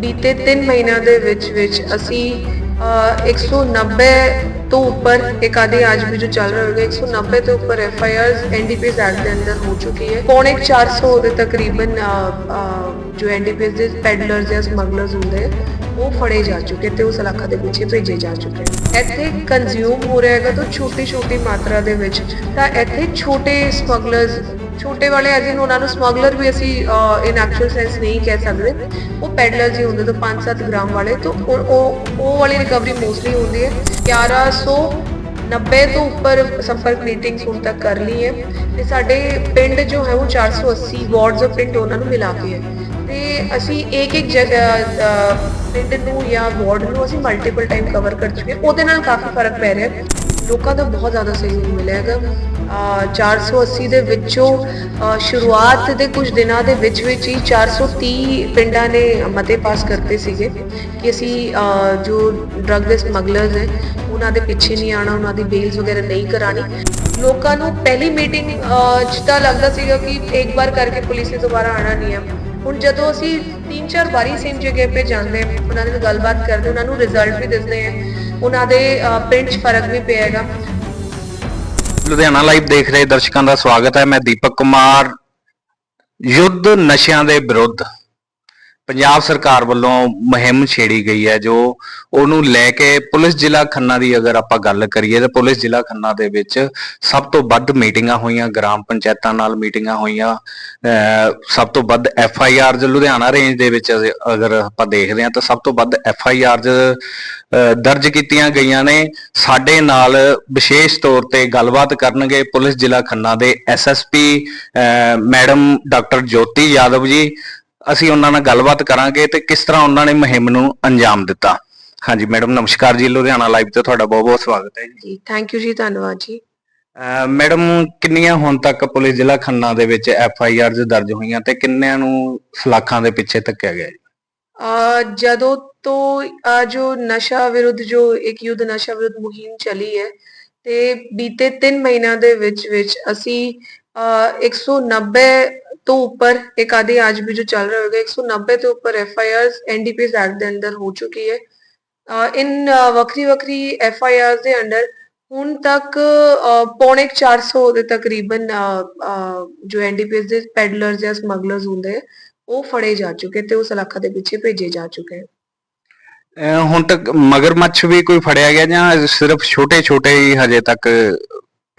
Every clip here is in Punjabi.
ਬੀਤੇ 3 ਮਹੀਨਿਆਂ ਦੇ ਵਿੱਚ ਵਿੱਚ ਅਸੀਂ ਅ, 190 ਤੋਂ ਉੱਪਰ ਇੱਕ ਆਧੇ ਅੱਜ ਵੀ ਜੋ ਚੱਲ ਰਿਹਾ ਹੋਵੇਗਾ 190 ਤੋਂ ਉੱਪਰ F I Rs NDPS act ਦੇ ਅੰਦਰ ਹੋ ਚੁੱਕੀ ਹੈ। ਪੌਣੇ ਕੁ 400 ਦੇ ਤਕਰੀਬਨ ਅ, ਅ, ਜੋ ਐਨਡੀਪੀਐਸ ਦੇ ਪੈਡਲਰਸ ਜਾਂ ਸਮਗਲਰਸ ਹੁੰਦੇ ਉਹ ਫੜੇ ਜਾ ਚੁੱਕੇ ਤੇ ਉਸ ਇਲਾਕਾ ਦੇ ਪਿੱਛੇ ਭੇਜੇ ਜਾ ਚੁੱਕੇ ਇੱਥੇ ਕੰਜ਼ਿਊਮ ਹੋ ਰਿਹਾ ਹੈਗਾ ਤਾਂ ਛੋਟੀ ਛੋਟੀ ਮਾਤਰਾ ਦੇ ਵਿੱਚ ਤਾਂ ਇੱਥੇ ਛੋਟੇ ਸਮਗਲਰਸ ਛੋਟੇ ਵਾਲੇ ਅਜਿਹੇ ਉਹਨਾਂ ਨੂੰ ਸਮਗਲਰ ਵੀ ਅਸੀਂ ਇਨ ਐਕਚੁਅਲ ਸੈਂਸ ਨਹੀਂ ਕਹਿ ਸਕਦੇ। ਉਹ ਪੈਡਲਰ ਹੀ ਹੁੰਦੇ ਤਾਂ 5-7 ਗ੍ਰਾਮ ਵਾਲੇ, ਤੋਂ ਉਹ ਉਹ ਉਹ ਵਾਲੀ ਰਿਕਵਰੀ ਮੋਸਟਲੀ ਹੁੰਦੀ ਹੈ। 1190 ਤੋਂ ਉੱਪਰ ਸੰਪਰਕ ਮੀਟਿੰਗਸ ਹੁਣ ਤੱਕ ਕਰ ਲਈ ਹੈ। ਤੇ ਸਾਡੇ ਪਿੰਡ ਜੋ ਹੈ, ਉਹ 480 ਵਾਰਡਸ ਆਫ ਪਿੰਡ ਉਹਨਾਂ ਨੂੰ ਮਿਲਾ ਕੇ ਹੈ। ਤੇ ਅਸੀਂ ਇੱਕ ਇੱਕ ਜਗ੍ਹਾ ਪਿੰਡ ਨੂੰ ਜਾਂ ਵਾਰਡ ਨੂੰ ਅਸੀਂ ਮਲਟੀਪਲ ਟਾਈਮ ਕਵਰ ਕਰ ਚੁੱਕੇ ਉਹਦੇ ਨਾਲ ਕਾਫੀ ਫ਼ਰਕ ਪੈ ਰਿਹਾ ਲੋਕਾਂ ਦਾ ਬਹੁਤ ਜ਼ਿਆਦਾ ਸਹਿਯੋਗ ਮਿਲਿਆ ਹੈਗਾ। ਅ, 480 ਦੇ ਵਿੱਚੋਂ ਸ਼ੁਰੂਆਤ ਦੇ ਕੁਝ ਦਿਨਾਂ ਦੇ ਵਿੱਚ ਵਿੱਚ ਹੀ 430 ਪਿੰਡਾਂ ਨੇ ਮਤੇ ਪਾਸ ਕਰਤੇ ਸੀਗੇ ਕਿ ਅਸੀਂ ਜੋ ਡਰੱਗ ਦੇ ਸਮਗਲਰਸ ਹੈ ਉਹਨਾਂ ਦੇ ਪਿੱਛੇ ਨਹੀਂ ਆਣਾ ਉਹਨਾਂ ਦੀ ਬੇਲਸ ਵਗੈਰਾ ਨਹੀਂ ਕਰਾਣੀ ਲੋਕਾਂ ਨੂੰ ਪਹਿਲੀ ਮੀਟਿੰਗ ਚ ਲੱਗਦਾ ਸੀਗਾ ਕਿ ਇੱਕ ਵਾਰ ਕਰਕੇ ਪੁਲਿਸ ਨੇ ਦੁਬਾਰਾ ਆਣਾ ਨਹੀਂ ਹੈ ਹੁਣ ਜਦੋਂ ਅਸੀਂ ਤਿੰਨ ਚਾਰ ਵਾਰੀ ਸੇਮ ਜਗ੍ਹਾ ਤੇ ਜਾਂਦੇ ਹਾਂ, ਉਹਨਾਂ ਦੇ ਨਾਲ ਗੱਲਬਾਤ ਕਰਦੇ ਉਹਨਾਂ ਨੂੰ ਰਿਜ਼ਲਟ ਵੀ ਦਿੰਦੇ ਆ ਉਹਨਾਂ ਦੇ ਪ੍ਰਿੰਟ 'ਚ ਫ਼ਰਕ ਵੀ ਪਿਆ ਲੁਧਿਆਣਾ ਲਾਈਵ ਦੇਖ ਰਹੇ ਦਰਸ਼ਕਾਂ ਦਾ ਸਵਾਗਤ ਹੈ। ਮੈਂ ਦੀਪਕ ਕੁਮਾਰ। ਯੁੱਧ ਨਸ਼ਿਆਂ ਦੇ ਵਿਰੁੱਧ। ਪੰਜਾਬ ਸਰਕਾਰ ਵੱਲੋਂ ਮੁਹਿੰਮ ਛੇੜੀ ਗਈ ਹੈ, ਜੋ ਉਹਨੂੰ ਲੈ ਕੇ ਪੁਲਿਸ ਜ਼ਿਲ੍ਹਾ ਖੰਨਾ ਦੀ ਅਗਰ ਆਪਾਂ ਗੱਲ ਕਰੀਏ ਤਾਂ ਪੁਲਿਸ ਜ਼ਿਲ੍ਹਾ ਖੰਨਾ ਦੇ ਵਿੱਚ ਸਭ ਤੋਂ ਵੱਧ ਮੀਟਿੰਗਾਂ ਹੋਈਆਂ, ਗ੍ਰਾਮ ਪੰਚਾਇਤਾਂ ਨਾਲ ਮੀਟਿੰਗਾਂ ਹੋਈਆਂ ਸਭ ਤੋਂ ਵੱਧ F I R Ludhiana range ਦੇ ਵਿੱਚ ਅਗਰ- ਅਗਰ ਆਪਾਂ ਦੇਖਦੇ ਹਾਂ ਤਾਂ ਸਭ ਤੋਂ ਵੱਧ ਐਫ ਆਈ ਆਰ ਦਰਜ ਕੀਤੀਆਂ ਗਈਆਂ ਨੇ, ਸਾਡੇ ਨਾਲ ਵਿਸ਼ੇਸ਼ ਤੌਰ ਤੇ ਗੱਲਬਾਤ ਕਰਨਗੇ ਪੁਲਿਸ ਜ਼ਿਲ੍ਹਾ ਖੰਨਾ ਦੇ S S P madam doctor Jyoti Yadav ji ਅਸੀਂ ਉਹਨਾਂ ਨਾਲ ਗੱਲਬਾਤ ਕਰਾਂਗੇ ਤੇ ਕਿਸ ਤਰ੍ਹਾਂ ਉਹਨਾਂ ਨੇ ਮੁਹਿੰਮ ਨੂੰ ਅੰਜਾਮ ਦਿੱਤਾ। ਹਾਂਜੀ ਮੈਡਮ ਨਮਸਕਾਰ ਜੀ ਲੁਧਿਆਣਾ ਲਾਈਵ ਤੇ ਤੁਹਾਡਾ ਬਹੁਤ ਬਹੁਤ ਸਵਾਗਤ ਹੈ ਜੀ। ਥੈਂਕ ਯੂ ਜੀ ਧੰਨਵਾਦ ਜੀ। ਮੈਡਮ ਕਿੰਨੀਆਂ ਹੁਣ ਤੱਕ ਪੁਲਿਸ ਜ਼ਿਲ੍ਹਾ ਖੰਨਾ ਦੇ ਵਿੱਚ ਐਫ ਆਈ ਆਰ ਦਰਜ ਹੋਈਆਂ ਤੇ ਕਿੰਨਿਆਂ ਨੂੰ ਸਲਾਖਾਂ ਦੇ ਪਿੱਛੇ ਧੱਕਿਆ ਗਿਆ ਜੀ? ਜਦੋਂ ਤੋਂ ਅ, ਜੋ ਨਸ਼ਾ ਵਿਰੁੱਧ ਜੋ ਇੱਕ ਯੁੱਧ ਨਸ਼ਾ ਵਿਰੁੱਧ ਮੁਹਿੰਮ ਚਲੀ ਹੈ ਤੇ ਬੀਤੇ 3 ਮਹੀਨਿਆਂ ਦੇ ਵਿੱਚ ਵਿੱਚ ਅਸੀਂ 190 ਤੋਂ ਉੱਪਰ ਇੱਕ ਆਧੇ ਅੱਜ ਵੀ ਜੋ ਚੱਲ ਰਿਹਾ ਹੋਵੇਗਾ 190 ਤੋਂ ਉੱਪਰ F I Rs NDPS act ਦੇ ਅੰਦਰ ਹੋ ਚੁੱਕੀ ਹੈ। ਅ, ਇਨ ਅ, ਵੱਖਰੀ ਵੱਖਰੀ ਐਫ ਆਈ ਆਰਸ ਹੁਣ ਤੱਕ ਅ, ਪੌਣੇ 400 ਦੇ ਤਕਰੀਬਨ ਜੋ ਐਨਡੀਪੀਐਸ ਦੇ ਪੈਡਲਰਸ ਜਾਂ ਸਮਗਲਰਸ ਹੁੰਦੇ ਉਹ ਫੜੇ ਜਾ ਚੁੱਕੇ ਤੇ ਉਸ ਇਲਾਕਾ ਦੇ ਪਿੱਛੇ ਭੇਜੇ ਜਾ ਚੁੱਕੇ ਹੁਣ ਤੱਕ ਮਗਰਮੱਛ ਵੀ ਕੋਈ ਫੜਿਆ ਗਿਆ ਜਾਂ ਸਿਰਫ ਛੋਟੇ ਛੋਟੇ ਹੀ ਹਜੇ ਤੱਕ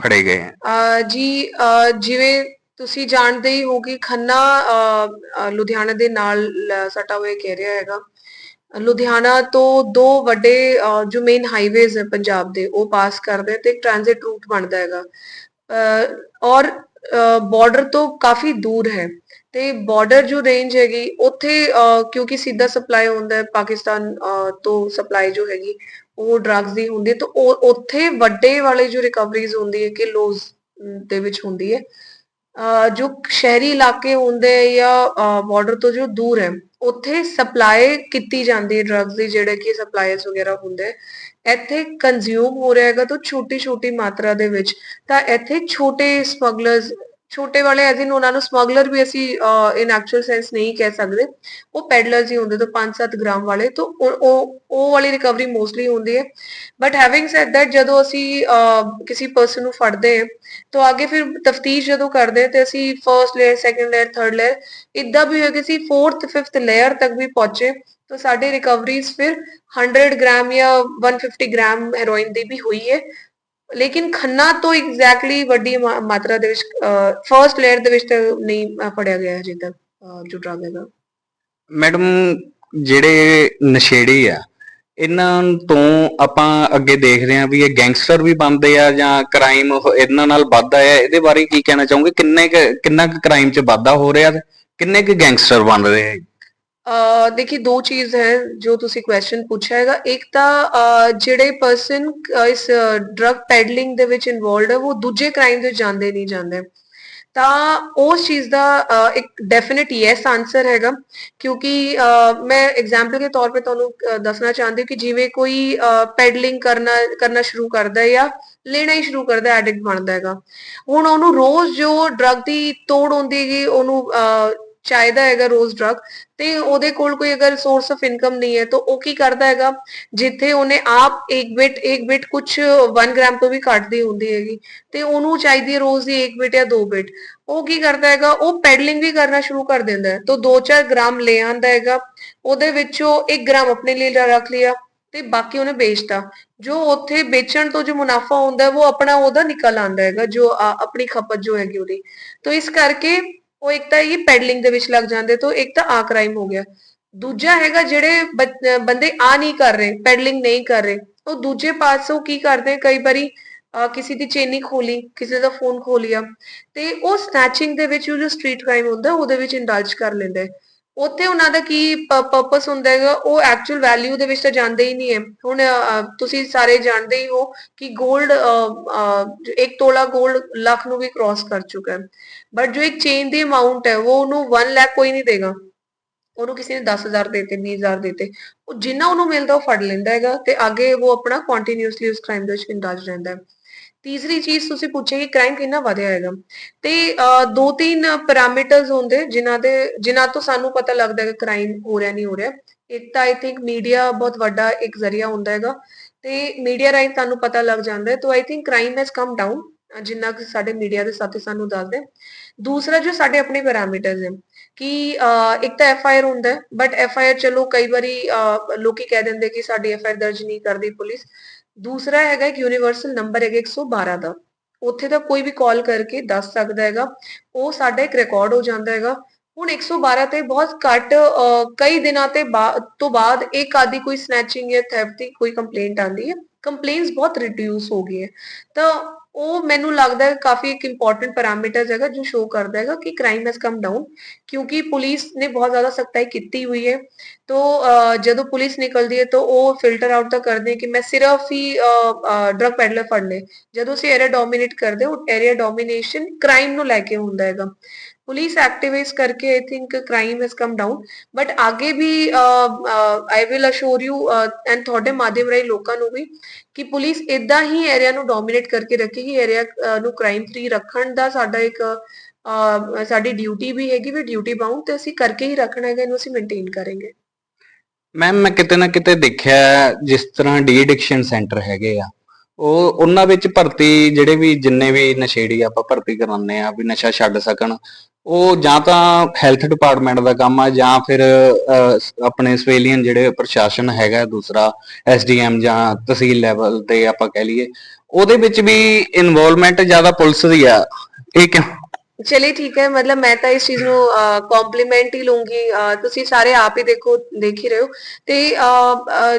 ਫੜੇ ਗਏ ਹੈ। ਅ, ਜੀ ਅ, ਜਿਵੇਂ ਤੁਸੀਂ ਜਾਣਦੇ ਹੀ ਹੋ ਖੰਨਾ ਅ, ਅ, ਲੁਧਿਆਣਾ ਦੇ ਨਾਲ ਲ- ਸਟਾ ਹੋਇਆ ਏਰੀਆ ਹੈਗਾ। ਲੁਧਿਆਣਾ ਤੋਂ ਦੋ ਵੱਡੇ ਅ, ਜੋ ਮੇਨ ਹਾਈਵੇਜ਼ ਹੈ ਪੰਜਾਬ ਦੇ ਉਹ ਪਾਸ ਕਰਦੇ ਤੇ ਇੱਕ ਟ੍ਰਾਂਜ਼ਿਟ ਰੂਟ ਬਣਦਾ ਹੈਗਾ। ਅ, ਔਰ ਬਾਰਡਰ ਤੋਂ ਕਾਫੀ ਦੂਰ ਹੈ। ਤੇ ਬਾਰਡਰ ਜੋ ਰੇਂਜ ਹੈਗੀ ਉੱਥੇ ਅ, ਕਿਉਂਕਿ ਸਿੱਧਾ ਸਪਲਾਈ ਹੁੰਦਾ ਹੈ ਪਾਕਿਸਤਾਨ ਅ, ਤੋਂ ਸਪਲਾਈ ਜੋ ਹੈਗੀ ਉਹ ਡਰੱਗਸ ਦੀ ਹੁੰਦੀ ਹੈ, ਤਾਂ ਉਹ, ਉੱਥੇ ਵੱਡੇ ਵਾਲੇ ਜੋ ਰਿਕਵਰੀਜ਼ ਹੁੰਦੀ ਹੈ ਕਿਲੋਜ਼ ਦੇ ਵਿੱਚ ਹੁੰਦੀ ਹੈ ਜੋ ਸ਼ਹਿਰੀ ਇਲਾਕੇ ਹੁੰਦੇ ਆ ਜਾਂ ਬਾਰਡਰ ਤੋਂ ਜੋ ਦੂਰ ਹੈ, ਉੱਥੇ ਸਪਲਾਈ ਕੀਤੀ ਜਾਂਦੀ ਹੈ ਡਰੱਗਸ ਦੀ, ਜਿਹੜੇ ਕਿ ਸਪਲਾਈਰਸ ਵਗੈਰਾ ਹੁੰਦੇ ਆ। ਇੱਥੇ ਕੰਜ਼ਿਊਮ ਹੋ ਰਿਹਾ ਹੈਗਾ ਤਾਂ ਛੋਟੀ ਛੋਟੀ ਮਾਤਰਾ ਦੇ ਵਿੱਚ, ਤਾਂ ਇੱਥੇ ਛੋਟੇ ਸਮਗਲਰਸ ਛੋਟੇ ਵਾਲੇ ਅਜਿਹੇ ਉਹਨਾਂ ਨੂੰ ਸਮਗਲਰ ਵੀ ਅਸੀਂ ਇਨ ਐਕਚੁਅਲ ਸੈਂਸ ਨਹੀਂ ਕਹਿ ਸਕਦੇ। ਉਹ ਪੈਡਲਰਸ ਹੀ ਹੁੰਦੇ ਤਾਂ 5-7 ਗ੍ਰਾਮ ਵਾਲੇ, ਤੋਂ ਉਹ, ਉਹ- ਵਾਲੀ ਰਿਕਵਰੀ ਮੋਸਟਲੀ ਹੁੰਦੀ ਹੈ। ਬਟ ਹੈਵਿੰਗ ਸੈਡ ਦੈਟ ਜਦੋਂ ਅਸੀਂ ਕਿਸੇ ਪਰਸਨ ਨੂੰ ਫੜਦੇ ਹਾਂ, ਤਾਂ ਅੱਗੇ ਫਿਰ ਤਫਤੀਸ਼ ਜਦੋਂ ਕਰਦੇ ਤੇ ਅਸੀਂ first layer second layer third layer ਇਦਾਂ ਵੀ ਹੋਇਆ ਕਿ ਅਸੀਂ 4th 5th ਲੇਅਰ ਤੱਕ ਵੀ ਪਹੁੰਚੇ, ਤਾਂ ਸਾਡੇ ਰਿਕਵਰੀਜ਼ ਫਿਰ 100 ਗ੍ਰਾਮ ਜਾਂ 150 ਗ੍ਰਾਮ ਹੈਰੋਇਨ ਦੀ ਵੀ ਹੋਈ ਹੈ। ਲੇਕਿਨ ਖੰਨਾ ਤੋਂ ਐਗਜ਼ੈਕਟਲੀ ਵੱਡੀ ਮਾਤਰਾ ਦੇ ਵਿੱਚ ਫਰਸਟ ਲੇਅਰ ਦੇ ਵਿੱਚ ਨਹੀਂ ਅਹ, ਗਿਆ ਹਜੇ ਤੱਕ ਜੋ ਡਰਗ ਹੈਗਾ। ਮੈਡਮ ਜਿਹੜੇ ਨਸ਼ੇੜੀ ਆ ਇਹਨਾਂ ਤੋਂ ਆਪਾਂ ਅੱਗੇ ਦੇਖਦੇ ਹਾਂ ਵੀ ਇਹ ਗੈਂਗਸਟਰ ਵੀ ਬਣਦੇ ਆ ਜਾਂ ਕ੍ਰਾਈਮ ਇਹਨਾਂ ਨਾਲ ਵੱਧਦਾ ਹੈ ਇਹਦੇ ਬਾਰੇ ਕੀ ਕਹਿਣਾ ਚਾਹੋਗੇ? ਕਿੰਨੇ ਕੁ- ਕਿੰਨਾ ਕੁ ਕ੍ਰਾਈਮ 'ਚ ਵਾਧਾ ਹੋ ਰਿਹਾ ਕਿੰਨੇ ਕੁ ਗੈਂਗਸਟਰ ਬਣ ਰਹੇ ਆ? ਅ ਦੇਖੀ ਦੋ ਚੀਜ਼ ਹੈ ਜੋ ਤੁਸੀਂ ਕੁਐਸਚਨ ਪੁੱਛਿਆ ਹੈਗਾ। ਇੱਕ ਤਾਂ ਜਿਹੜੇ ਪਰਸਨ ਇਸ ਡਰਗ ਪੈਡਲਿੰਗ ਦੇ ਵਿੱਚ ਇਨਵੋਲਡ ਹੈ ਉਹ ਦੂਜੇ ਕ੍ਰਾਈਮ ਦੇ ਜਾਂਦੇ ਨਹੀਂ ਜਾਂਦੇ। ਤਾਂ ਉਸ ਚੀਜ਼ ਦਾ ਇੱਕ ਡੈਫੀਨਿਟ ਯੈਸ ਆਨਸਰ ਹੈਗਾ। ਕਿਉਂਕਿ ਮੈਂ ਐਗਜ਼ਾਮਪਲ ਦੇ ਤੌਰ 'ਤੇ ਤੁਹਾਨੂੰ ਦੱਸਣਾ ਚਾਹੁੰਦੀ ਹਾਂ ਕਿ ਜਿਵੇਂ ਕੋਈ ਪੈਡਲਿੰਗ ਕਰਨਾ ਕਰਨਾ ਸ਼ੁਰੂ ਕਰਦਾ ਹੈ ਜਾਂ ਲੈਣਾ ਹੀ ਸ਼ੁਰੂ ਕਰਦਾ ਐਡਿਕਟ ਬਣਦਾ ਹੈਗਾ। ਹੁਣ ਉਹਨੂੰ ਰੋਜ਼ ਜੋ ਡਰਗ ਦੀ ਤੋੜ ਹੁੰਦੀ ਹੈਗੀ ਉਹਨੂੰ ਅ, ਚਾਹੀਦਾ ਹੈਗਾ ਰੋਜ਼ ਡਰਗ ਤੇ ਉਹਦੇ ਕੋਲ ਕੋਈ ਅਗਰ ਸੋਰਸ ਆਫ ਇਨਕਮ ਨਹੀਂ ਹੈ, ਤਾਂ ਉਹ ਕੀ ਕਰਦਾ ਹੈਗਾ? ਜਿੱਥੇ ਉਹਨੇ ਆਪ ਇੱਕ ਬਿਟ ਇੱਕ ਬਿਟ ਕੁਝ 1 ਗ੍ਰਾਮ ਤੋਂ ਵੀ ਘੱਟ ਹੁੰਦੀ ਹੈਗੀ, ਤੇ ਉਹਨੂੰ ਚਾਹੀਦੀ ਹੈ ਰੋਜ਼ ਦੀ ਇੱਕ ਬਿਟ ਜਾਂ ਦੋ ਬਿਟ ਉਹ ਕੀ ਕਰਦਾ ਹੈਗਾ? ਉਹ ਪੈਡਲਿੰਗ ਵੀ ਕਰਨਾ ਸ਼ੁਰੂ ਕਰ ਦਿੰਦਾ ਹੈ। ਤਾਂ 2-4 ਗ੍ਰਾਮ ਲੈ ਆਂਦਾ ਹੈਗਾ, ਉਹਦੇ ਵਿੱਚੋਂ 1 ਗ੍ਰਾਮ ਆਪਣੇ ਲਈ ਰੱਖ ਲਿਆ ਤੇ ਬਾਕੀ ਉਹਨੇ ਵੇਚਤਾ। ਜੋ ਉੱਥੇ ਵੇਚਣ ਤੋਂ ਜੋ ਮੁਨਾਫਾ ਹੁੰਦਾ ਹੈ, ਉਹ ਆਪਣਾ ਉਹਦਾ ਨਿਕਲ ਆਂਦਾ ਹੈਗਾ, ਜੋ ਆਪਣੀ ਖਪਤ ਜੋ ਹੈਗੀ ਉਹਦੀ। ਤਾਂ ਇਸ ਕਰਕੇ ਉਹ ਇੱਕ ਤਾਂ ਇਹ ਪੈਡਲਿੰਗ ਦੇ ਵਿੱਚ ਲੱਗ ਜਾਂਦੇ ਤਾਂ ਇੱਕ ਤਾਂ ਆ ਕ੍ਰਾਈਮ ਹੋ ਗਿਆ। ਦੂਜਾ ਹੈਗਾ ਜਿਹੜੇ ਬੰਦੇ ਆ ਨਹੀਂ ਕਰ ਰਹੇ ਪੈਡਲਿੰਗ ਨਹੀਂ ਕਰ ਰਹੇ, ਉਹ ਦੂਜੇ ਪਾਸੋਂ ਕੀ ਕਰਦੇ, ਕਈ ਵਾਰੀ ਕਿਸੇ ਦੀ ਚੇਨੀ ਖੋਲੀ, ਕਿਸੇ ਦਾ ਫੋਨ ਖੋਲਿਆ ਤੇ ਉਹ ਸਨੈਚਿੰਗ ਦੇ ਵਿੱਚ ਉਹ ਜੋ ਸਟਰੀਟ ਕ੍ਰਾਈਮ ਹੁੰਦਾ, ਉਹਦੇ ਵਿੱਚ ਇੰਡਲਜ ਕਰ ਲੈਂਦੇ। ਉੱਥੇ ਉਹਨਾਂ ਦਾ ਕੀ ਪਰਪਸ ਹੁੰਦਾ ਹੈਗਾ, ਉਹ ਐਕਚੁਅਲ ਵੈਲਿਊ ਦੇ ਵਿੱਚ ਤਾਂ ਜਾਂਦੇ ਹੀ ਨਹੀਂ ਹੈ। ਹੁਣ ਤੁਸੀਂ ਸਾਰੇ ਜਾਣਦੇ ਹੀ ਹੋ ਕਿ 골ਡ ਇੱਕ ਤੋਲਾ 골ਡ ਲੱਖ ਨੂੰ ਵੀ ਕ੍ਰਾਸ ਕਰ ਚੁੱਕਾ ਹੈ। ਬਟ ਜੋ ਇੱਕ ਚੇਨ ਦੀ ਅਮਾਉਂਟ ਹੈ, ਉਹ ਉਹਨੂੰ 1 ਲੱਖ ਕੋਈ ਨਹੀਂ ਦੇਗਾ। ਉਹਨੂੰ ਕਿਸੇ ਨੇ 10000 ਦੇਤੇ 20000 ਦੇਤੇ। ਉਹ ਜਿੰਨਾ ਉਹਨੂੰ ਮਿਲਦਾ, ਉਹ ਫੜ ਲੈਂਦਾ ਹੈਗਾ ਤੇ ਅੱਗੇ ਉਹ ਆਪਣਾ ਕੰਟੀਨਿਊਸਲੀ ਉਸ ਕ੍ਰਾਈਮ ਦੇ ਵਿੱਚ ਇੰਡਲਜ ਰਹਿੰਦਾ ਹੈ। ਤੀਸਰੀ ਚੀਜ਼ ਤੁਸੀਂ ਪੁੱਛਿਆ ਕਿ ਕ੍ਰਾਈਮ ਕਿੰਨਾ ਵਧਿਆ ਹੈਗਾ। ਤੇ ਦੋ ਤਿੰਨ ਪੈਰਾਮੀਟਰਸ ਹੁੰਦੇ ਜਿਨ੍ਹਾਂ ਦੇ ਜਿਨ੍ਹਾਂ ਤੋਂ ਸਾਨੂੰ ਪਤਾ ਲੱਗਦਾ ਹੈ ਕਿ ਕ੍ਰਾਈਮ ਹੋ ਰਿਹਾ ਨਹੀਂ ਹੋ ਰਿਹਾ। ਇੱਕ ਤਾਂ ਆਈ ਥਿੰਕ ਮੀਡੀਆ ਬਹੁਤ ਵੱਡਾ ਇੱਕ ਜ਼ਰੀਆ ਹੁੰਦਾ ਹੈਗਾ। ਤੇ ਮੀਡੀਆ ਰਾਹੀਂ ਤੁਹਾਨੂੰ ਪਤਾ ਲੱਗ ਜਾਂਦਾ ਹੈ। ਤਾਂ I think crime has come down ਜਿੰਨਾ ਕਿ ਸਾਡੇ ਮੀਡੀਆ ਦੇ ਸਾਥੀ ਸਾਨੂੰ ਦੱਸਦੇ ਦੂਸਰਾ ਜੋ ਸਾਡੇ ਆਪਣੇ ਪੈਰਾਮੀਟਰਸ ਹੈ ਕਿ ਇੱਕ ਤਾਂ ਐਫ ਆਈ ਆਰ ਹੁੰਦਾ ਬਟ ਐਫ ਆਈ ਆਰ ਚਲੋ ਕਈ ਵਾਰੀ ਅਹ, ਲੋਕੀ ਕਹਿ ਦਿੰਦੇ ਕਿ ਸਾਡੀ ਐਫ ਆਈ ਆਰ ਦਰਜ ਨਹੀਂ ਕਰਦੀ ਪੁਲਿਸ। ਦੂਸਰਾ ਹੈਗਾ ਇੱਕ ਯੂਨੀਵਰਸਲ ਨੰਬਰ ਹੈਗਾ 112 ਦਾ। ਉੱਥੇ ਦਾ ਕੋਈ ਵੀ ਕਾਲ ਕਰਕੇ ਦੱਸ ਸਕਦਾ ਹੈਗਾ। ਉਹ ਸਾਡਾ ਇੱਕ ਰਿਕਾਰਡ ਹੋ ਜਾਂਦਾ ਹੈਗਾ। ਹੁਣ 112 ਤੇ ਬਹੁਤ ਘੱਟ ਕਈ ਦਿਨਾਂ ਤੇ ਬਾ- ਤੋਂ ਬਾਅਦ ਇੱਕ ਆਦੀ ਕੋਈ ਸਨੈਚਿੰਗ ਜਾਂ ਥੈਫਟ ਦੀ ਕੋਈ ਕੰਪਲੇਂਟ ਆਂਦੀ ਹੈ। ਕੰਪਲੇਂਟਸ ਬਹੁਤ ਰਿਡਿਊਸ ਹੋ ਗਈ ਹੈ ਤਾਂ ਉਹ ਮੈਨੂੰ ਲੱਗਦਾ ਹੈ ਕਾਫੀ ਇੱਕ ਇੰਪੋਰਟੈਂਟ ਪੈਰਾਮੀਟਰਸ ਹੈਗਾ ਜੋ ਸ਼ੋ ਕਰਦਾ ਹੈਗਾ ਕਿ ਕ੍ਰਾਈਮ ਹੈਜ਼ ਕਮ ਡਾਊਨ ਕਿਉਂਕਿ ਪੁਲਿਸ ਨੇ ਬਹੁਤ ਜ਼ਿਆਦਾ ਸਖਤਾਈ ਕੀਤੀ ਹੋਈ ਹੈ। ਤੋ ਜਦੋਂ ਪੁਲਿਸ ਨਿਕਲਦੀ ਹੈ, ਤਾਂ ਉਹ ਫਿਲਟਰ ਆਊਟ ਤਾਂ ਕਰਦੇ ਕਿ ਮੈਂ ਸਿਰਫ ਹੀ ਡਰਗ ਪੈਡਲਰ ਫੜਨੇ। ਜਦੋਂ ਅਸੀਂ ਏਰੀਆ ਡੋਮਿਨੇਟ ਕਰਦੇ ਉਹ ਏਰੀਆ ਡੋਮਿਨੇਸ਼ਨ ਕ੍ਰਾਈਮ ਨੂੰ ਲੈ ਕੇ ਹੁੰਦਾ ਹੈਗਾ। ਪੁਲਿਸ ਐਕਟਿਵੇਟਸ ਕਰਕੇ I think crime has come down but ਅੱਗੇ ਵੀ I will assure you and ਤੁਹਾਡੇ ਮਾਧਿਅਮ ਰਾਹੀਂ ਲੋਕਾਂ ਨੂੰ ਵੀ ਕਿ ਪੁਲਿਸ ਇਦਾਂ ਹੀ ਏਰੀਆ ਨੂੰ ਡੋਮਿਨੇਟ ਕਰਕੇ ਰੱਖੇਗੀ ਏਰੀਆ ਨੂੰ ਕ੍ਰਾਈਮ ਫ੍ਰੀ ਰੱਖਣ ਦਾ ਸਾਡਾ ਇੱਕ ਸਾਡੀ ਡਿਊਟੀ ਵੀ ਹੈਗੀ, ਵੀ ਡਿਊਟੀ ਬਾਉਂਡ ਤੇ ਅਸੀਂ ਕਰਕੇ ਹੀ ਰੱਖਣਾ ਹੈਗਾ, ਇਹਨੂੰ ਅਸੀਂ ਮੇਨਟੇਨ ਕਰਾਂਗੇ। ਮੈਮ ਮੈਂ ਕਿਤੇ ਨਾ ਕਿਤੇ ਦੇਖਿਆ ਜਿਸ ਤਰ੍ਹਾਂ ਡੀ ਐਡਿਕਸ਼ਨ ਸੈਂਟਰ ਹੈਗੇ ਆ, ਉਹ, ਉਹਨਾਂ ਵਿੱਚ ਭਰਤੀ ਜਿਹੜੇ ਵੀ ਜਿੰਨੇ ਵੀ ਨਸ਼ੇੜੀ ਆਪਾਂ ਭਰਤੀ ਕਰਾਉਂਦੇ ਆ, ਵੀ ਨਸ਼ਾ ਛੱਡ ਸਕਣ ਉਹ ਜਾਂ ਤਾਂ ਹੈਲਥ ਡਿਪਾਰਟਮੈਂਟ ਦਾ ਕੰਮ ਆ, ਜਾਂ ਫਿਰ ਆਪਣੇ ਸਵੇਲੀਅਨ ਜਿਹੜੇ ਪ੍ਰਸ਼ਾਸਨ ਹੈਗਾ ਦੂਸਰਾ ਐਸਡੀਐਮ ਜਾਂ ਤਹਿਸੀਲ ਲੈਵਲ ਤੇ ਆਪਾਂ ਕਹਿ ਲਈਏ, ਉਹਦੇ ਵਿੱਚ ਵੀ ਇਨਵੋਲਵਮੈਂਟ ਜ਼ਿਆਦਾ ਪੁਲਿਸ ਦੀ ਆ ਇਹ ਕਿਉਂ ਚਲੇ ਠੀਕ ਹੈ, ਮਤਲਬ ਮੈਂ ਤਾਂ ਇਸ ਚੀਜ਼ ਨੂੰ ਕੰਪਲੀਮੈਂਟ ਹੀ ਲੂੰਗੀ ਤੁਸੀਂ ਸਾਰੇ ਆਪ ਹੀ ਦੇਖੋ, ਦੇਖ ਹੀ ਰਹੇ ਹੋ। ਤੇ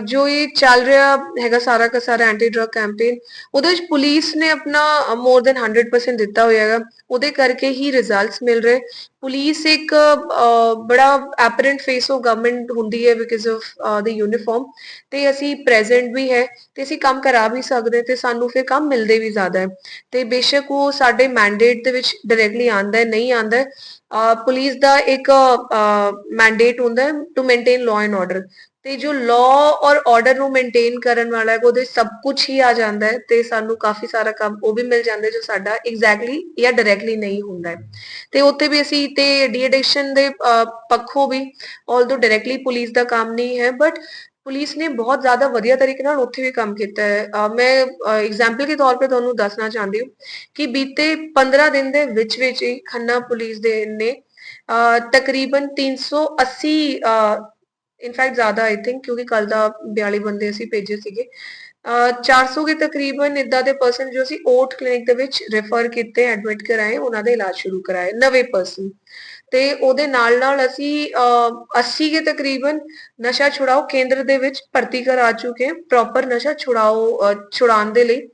ਜੋ ਇਹ ਚੱਲ ਰਿਹਾ ਹੈਗਾ ਸਾਰਾ ਦਾ ਸਾਰਾ ਐਂਟੀ ਡਰਗ ਕੈਂਪੇਨ ਉਹਦੇ ਵਿੱਚ ਪੁਲਿਸ ਨੇ ਆਪਣਾ ਮੋਰ ਦੈਨ 100% ਦਿੱਤਾ ਹੋਇਆ ਹੈਗਾ। ਉਹਦੇ ਕਰਕੇ ਹੀ ਰਿਜ਼ਲਟਸ ਮਿਲ ਰਹੇ। ਪੁਲਿਸ ਇੱਕ ਬੜਾ ਐਪਰੈਂਟ ਫੇਸ ਆਫ ਗਵਰਨਮੈਂਟ ਹੁੰਦੀ ਹੈ ਬਿਕਾਜ਼ ਆਫ ਦ ਯੂਨੀਫਾਰਮ ਤੇ ਅਸੀਂ ਪ੍ਰੈਜ਼ੈਂਟ ਵੀ ਹੈ ਤੇ ਅਸੀਂ ਕੰਮ ਕਰਾ ਵੀ ਸਕਦੇ ਤੇ ਸਾਨੂੰ ਫਿਰ ਕੰਮ ਮਿਲਦੇ ਵੀ ਜ਼ਿਆਦਾ ਹੈ ਤੇ ਬੇਸ਼ੱਕ ਉਹ ਸਾਡੇ ਮੈਂਡੇਟ ਦੇ ਵਿੱਚ ਡਾਇਰੈਕਟਲੀ ਆਂਦਾ ਹੈ, ਨਹੀਂ ਆਂਦਾ ਹੈ ਪੁਲਿਸ ਦਾ ਇੱਕ ਮੈਂਡੇਟ ਹੁੰਦਾ ਹੈ to maintain law and order ਤੇ ਜੋ ਲਾਅ ਔਰ ਆਰਡਰ ਨੂੰ ਮੇਨਟੇਨ ਕਰਨ ਵਾਲਾ ਹੈ ਉਹਦੇ ਸਭ ਕੁਝ ਹੀ ਆ ਜਾਂਦਾ ਹੈ ਤੇ ਸਾਨੂੰ ਕਾਫੀ ਸਾਰਾ ਕੰਮ ਉਹ ਵੀ ਮਿਲ ਜਾਂਦਾ ਜੋ ਸਾਡਾ ਐਗਜ਼ੈਕਟਲੀ ਜਾਂ ਡਾਇਰੈਕਟਲੀ ਨਹੀਂ ਹੁੰਦਾ ਹੈ। ਤੇ ਉੱਥੇ ਵੀ ਅਸੀਂ ਤੇ ਡੀ ਦੇ ਪੱਖੋਂ ਵੀ ਆਲਦੋ ਡਾਇਰੈਕਟਲੀ ਪੁਲਿਸ ਦਾ ਕੰਮ ਨਹੀਂ ਹੈ ਬਟ ਪੁਲਿਸ ਨੇ ਬਹੁਤ ਜ਼ਿਆਦਾ ਵਧੀਆ ਤਰੀਕੇ ਨਾਲ ਉੱਥੇ ਵੀ ਕੰਮ ਕੀਤਾ ਹੈ। ਮੈਂ ਐਗਜ਼ਾਮਪਲ ਦੇ ਤੌਰ ਤੇ ਤੁਹਾਨੂੰ ਦੱਸਣਾ ਚਾਹੁੰਦੀ ਹਾਂ ਕਿ ਬੀਤੇ 15 ਦਿਨ ਦੇ ਵਿੱਚ ਵਿੱਚ ਹੀ ਖੰਨਾ ਪੁਲਿਸ ਦੇ ਨੇ ਅਹ, ਤਕਰੀਬਨ 380 ਇਨਫੈਕਟ ਜ਼ਿਆਦਾ ਆਈ ਥਿੰਕ ਕਿਉਂਕਿ ਕੱਲ ਦਾ 42 ਬੰਦੇ ਅਸੀਂ ਭੇਜੇ ਸੀਗੇ। 400 ਦੇ ਤਕਰੀਬਨ ਇਦਾਂ ਦੇ ਪਰਸਨ ਜੋ ਅਸੀਂ ਓਟ ਕਲੀਨਿਕ ਦੇ ਵਿੱਚ ਰੈਫਰ ਕੀਤੇ ਐਡਮਿਟ ਕਰਾਏ ਉਹਨਾਂ ਦਾ ਇਲਾਜ ਸ਼ੁਰੂ ਕਰਾਏ ਨਵੇਂ ਪਰਸਨ ਤੇ ਉਹਦੇ ਨਾਲ ਨਾਲ ਅਸੀਂ ਅਹ, 80 ਦੇ ਤਕਰੀਬਨ ਨਸ਼ਾ ਛੁਡਾਓ ਕੇਂਦਰ ਦੇ ਵਿੱਚ ਭਰਤੀ ਕਰਾ ਚੁੱਕੇ ਹਾਂ ਪ੍ਰੋਪਰ ਨਸ਼ਾ ਛੁਡਾਓ ਛੁਡਾਉਣ ਦੇ ਲਈ।